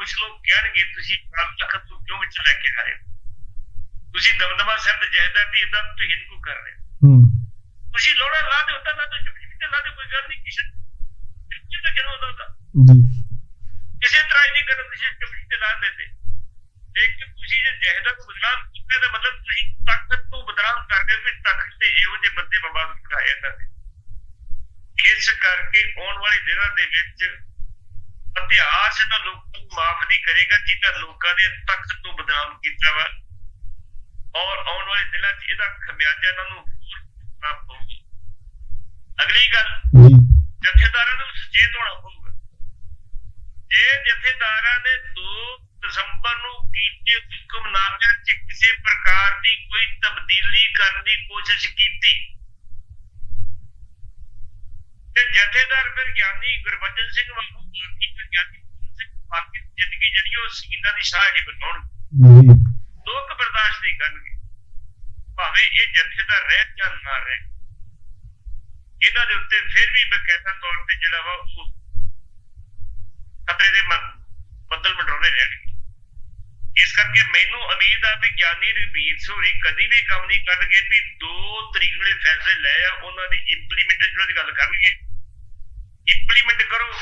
ਕੁਝ ਲੋਕ ਕਹਿਣਗੇ ਤੁਸੀਂ ਕਾਲ ਤਖਤ ਨੂੰ ਕਿਉਂ ਵਿੱਚ ਲੈ ਕੇ ਆ ਰਹੇ? ਤੁਸੀਂ ਦਮਦਮਾ ਸਾਹਿਬ ਦੇ ਜਹਦਰ ਦੀ ਇਦਾਂ ਤੁਸੀਂ ਕਿਉਂ ਕਰ ਰਹੇ ਹੋ? ਤੁਸੀਂ ਲੋੜਾ ਲਾ ਦਿਓ ਤਾਂ ਲਾ ਦਿਓ ਚੁੱਪ ਤੇ ਲਾ ਦਿਓ ਕੋਈ ਗੱਲ ਨਹੀਂ ਕਿਸੇ ਕਿਸੇ ਤਾਂ ਕਿਉਂ ਹੁੰਦਾ ਜੀ। ਕਿਸੇ ਤਰ੍ਹਾਂ ਹੀ ਨਹੀਂ ਕਰੋ ਤੁਸੀਂ ਚੁੱਪ ਤੇ ਲਾ ਦੇते ਲੇਕਿਨ ਤੁਸੀਂ ਜੇ ਜਹਦਰ ਨੂੰ ਬਦਨਾਮ ਕੀਤਾ ਤਾਂ ਮਤਲਬ ਤੁਸੀਂ ਤਖਤ ਨੂੰ ਬਦਨਾਮ ਕਰ ਰਹੇ ਹੋ ਵੀ ਤਖਤ ਤੇ ਇਹੋ ਜਿਹੇ ਬੰਦੇ ਬਿਠਾਏ ਇਹਨਾਂ ਨੇ ਇਸ ਕਰਕੇ ਆਉਣ ਵਾਲੇ ਦਿਨਾਂ ਦੇ ਵਿੱਚ ਇਤਿਹਾਸ ਇਹਨਾਂ ਲੋਕਾਂ ਨੂੰ ਮਾਫ ਨਹੀਂ ਕਰੇਗਾ ਜਿਨ੍ਹਾਂ ਲੋਕਾਂ ਨੇ ਤਖਤ ਨੂੰ ਬਦਨਾਮ ਕੀਤਾ ਵਾ। ਔਰ ਆਉਣ ਵਾਲੇ ਦਿਨਾਂ 'ਚ ਇਹਦਾ ਖਮਿਆਜਾ ਇਹਨਾਂ ਨੂੰ ਅਗਲੀ ਗੱਲ ਜਥੇਦਾਰਾਂ ਨੂੰ ਸੁਚੇਤ ਹੋਣਾ ਪਊਗਾ। ਜੇ ਜਥੇਦਾਰਾਂ ਨੇ 2 ਦਸੰਬਰ ਨੂੰ ਕੀਤੇ ਹੁਕਮਨਾਮਿਆਂ 'ਚ ਕਿਸੇ ਪ੍ਰਕਾਰ ਦੀ ਕੋਈ ਤਬਦੀਲੀ ਕਰਨ ਦੀ ਕੋਸ਼ਿਸ਼ ਕੀਤੀ ਤੇ ਜਥੇਦਾਰ ਫਿਰ ਗਿਆਨੀ ਗੁਰਬਚਨ ਸਿੰਘ ਵਾਂਗੂ ਜ਼ਿੰਦਗੀ ਜਿਹੜੀ ਉਹ ਸੀਨਾ ਦੀ ਸਾਹ ਹੀ ਬਣਾਉਣ ਜੀ ਬਰਦਾਸ਼ਤ ਨਹੀਂ ਕਰਨਗੇ ਭਾਵੇਂ ਇਹ ਜਥੇਦਾਰ ਰਹਿ ਜਾਂ ਨਾ ਰਹਿ ਇਹਨਾਂ ਦੇ ਉੱਤੇ ਫਿਰ ਵੀ ਬਕਾਇਦਾ ਤੌਰ ਤੇ ਜਿਹੜਾ ਵਾ ਉਹ ਖਤਰੇ ਦੇ ਬੱਦਲ ਮੰਡਰਾਉਂਦੇ ਰਹਿਣਗੇ ਇਸ ਕਰਕੇ ਮੈਨੂੰ ਉਮੀਦ ਆ ਵੀ ਗਿਆਨੀ ਰਵੀਰ ਸੋਰੀ ਕਦੀ ਵੀ ਕੰਮ ਨਹੀਂ ਕਰਨਗੇ ਵੀ 2 ਤਰੀਕ ਵੇਲੇ ਫੈਸਲੇ ਲੈ ਆ ਉਹਨਾਂ ਦੀ ਇੰਪਲੀਮੈਂਟੇਸ਼ਨ ਦੀ ਗੱਲ ਕਰਨਗੇ ਇੰਪਲੀਮੈਂਟ ਕਰੋ।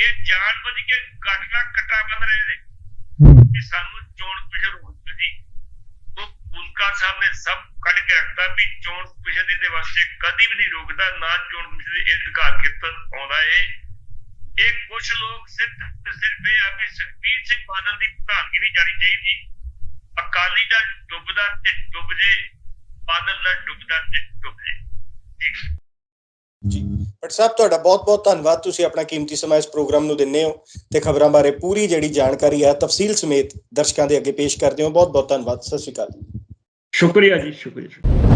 ਇਹ ਜਾਣ ਬੁੱਝ ਕੇ ਗੱਟ ਦਾ ਕੱਟਾ ਬੰਨ ਰਹੇ ਨੇ। ਕਿ ਸਾਨੂੰ ਚੋਣ ਕਮਿਸ਼ਨ ਰੋਕਦਾ ਜੀ। ਉਹ ਉਨਕਾ ਸਾਹਿਬ ਨੇ ਸਭ ਕੱਢ ਕੇ ਰੱਖਤਾ ਵੀ ਚੋਣ ਕਮਿਸ਼ਨ ਇਹਦੇ ਵਾਸਤੇ ਕਦੀ ਵੀ ਨਹੀਂ ਰੋਕਦਾ ਨਾ ਚੋਣ ਕਮਿਸ਼ਨ ਦੇ ਅਧਿਕਾਰ ਖੇਤਰ ਆਉਂਦਾ ਏ। ਇਹ ਕੁਝ ਲੋਕ ਸਿਰਫ ਤੇ ਸਿਰਫ ਇਹ ਆ ਵੀ ਸੁਖਬੀਰ ਸਿੰਘ ਬਾਦਲ ਦੀ ਪ੍ਰਧਾਨਗੀ ਨਹੀਂ ਜਾਣੀ ਚਾਹੀਦੀ। ਅਕਾਲੀ ਦਲ ਡੁੱਬਦਾ ਤੇ ਡੁੱਬ ਜੇ ਬਾਦਲ ਦਾ ਡੁੱਬਦਾ ਤੇ ਡੁੱਬ ਜੇ। ਜੀ। ਬਟ ਸਾਹਿਬ ਤੁਹਾਡਾ ਬਹੁਤ-ਬਹੁਤ ਧੰਨਵਾਦ। ਤੁਸੀਂ ਆਪਣਾ ਕੀਮਤੀ ਸਮਾਂ ਇਸ ਪ੍ਰੋਗਰਾਮ ਨੂੰ ਦਿੰਦੇ ਹੋ ਤੇ ਖਬਰਾਂ ਬਾਰੇ ਪੂਰੀ ਜਿਹੜੀ ਜਾਣਕਾਰੀ ਹੈ, ਤਫਸੀਲ ਸਮੇਤ ਦਰਸ਼ਕਾਂ ਦੇ ਅੱਗੇ ਪੇਸ਼ ਕਰਦੇ ਹੋ। ਬਹੁਤ-ਬਹੁਤ ਧੰਨਵਾਦ। ਸਤਿ ਸ਼੍ਰੀ ਅਕਾਲ। ਸ਼ੁਕਰੀਆ ਜੀ ਸ਼ੁਕਰੀਆ।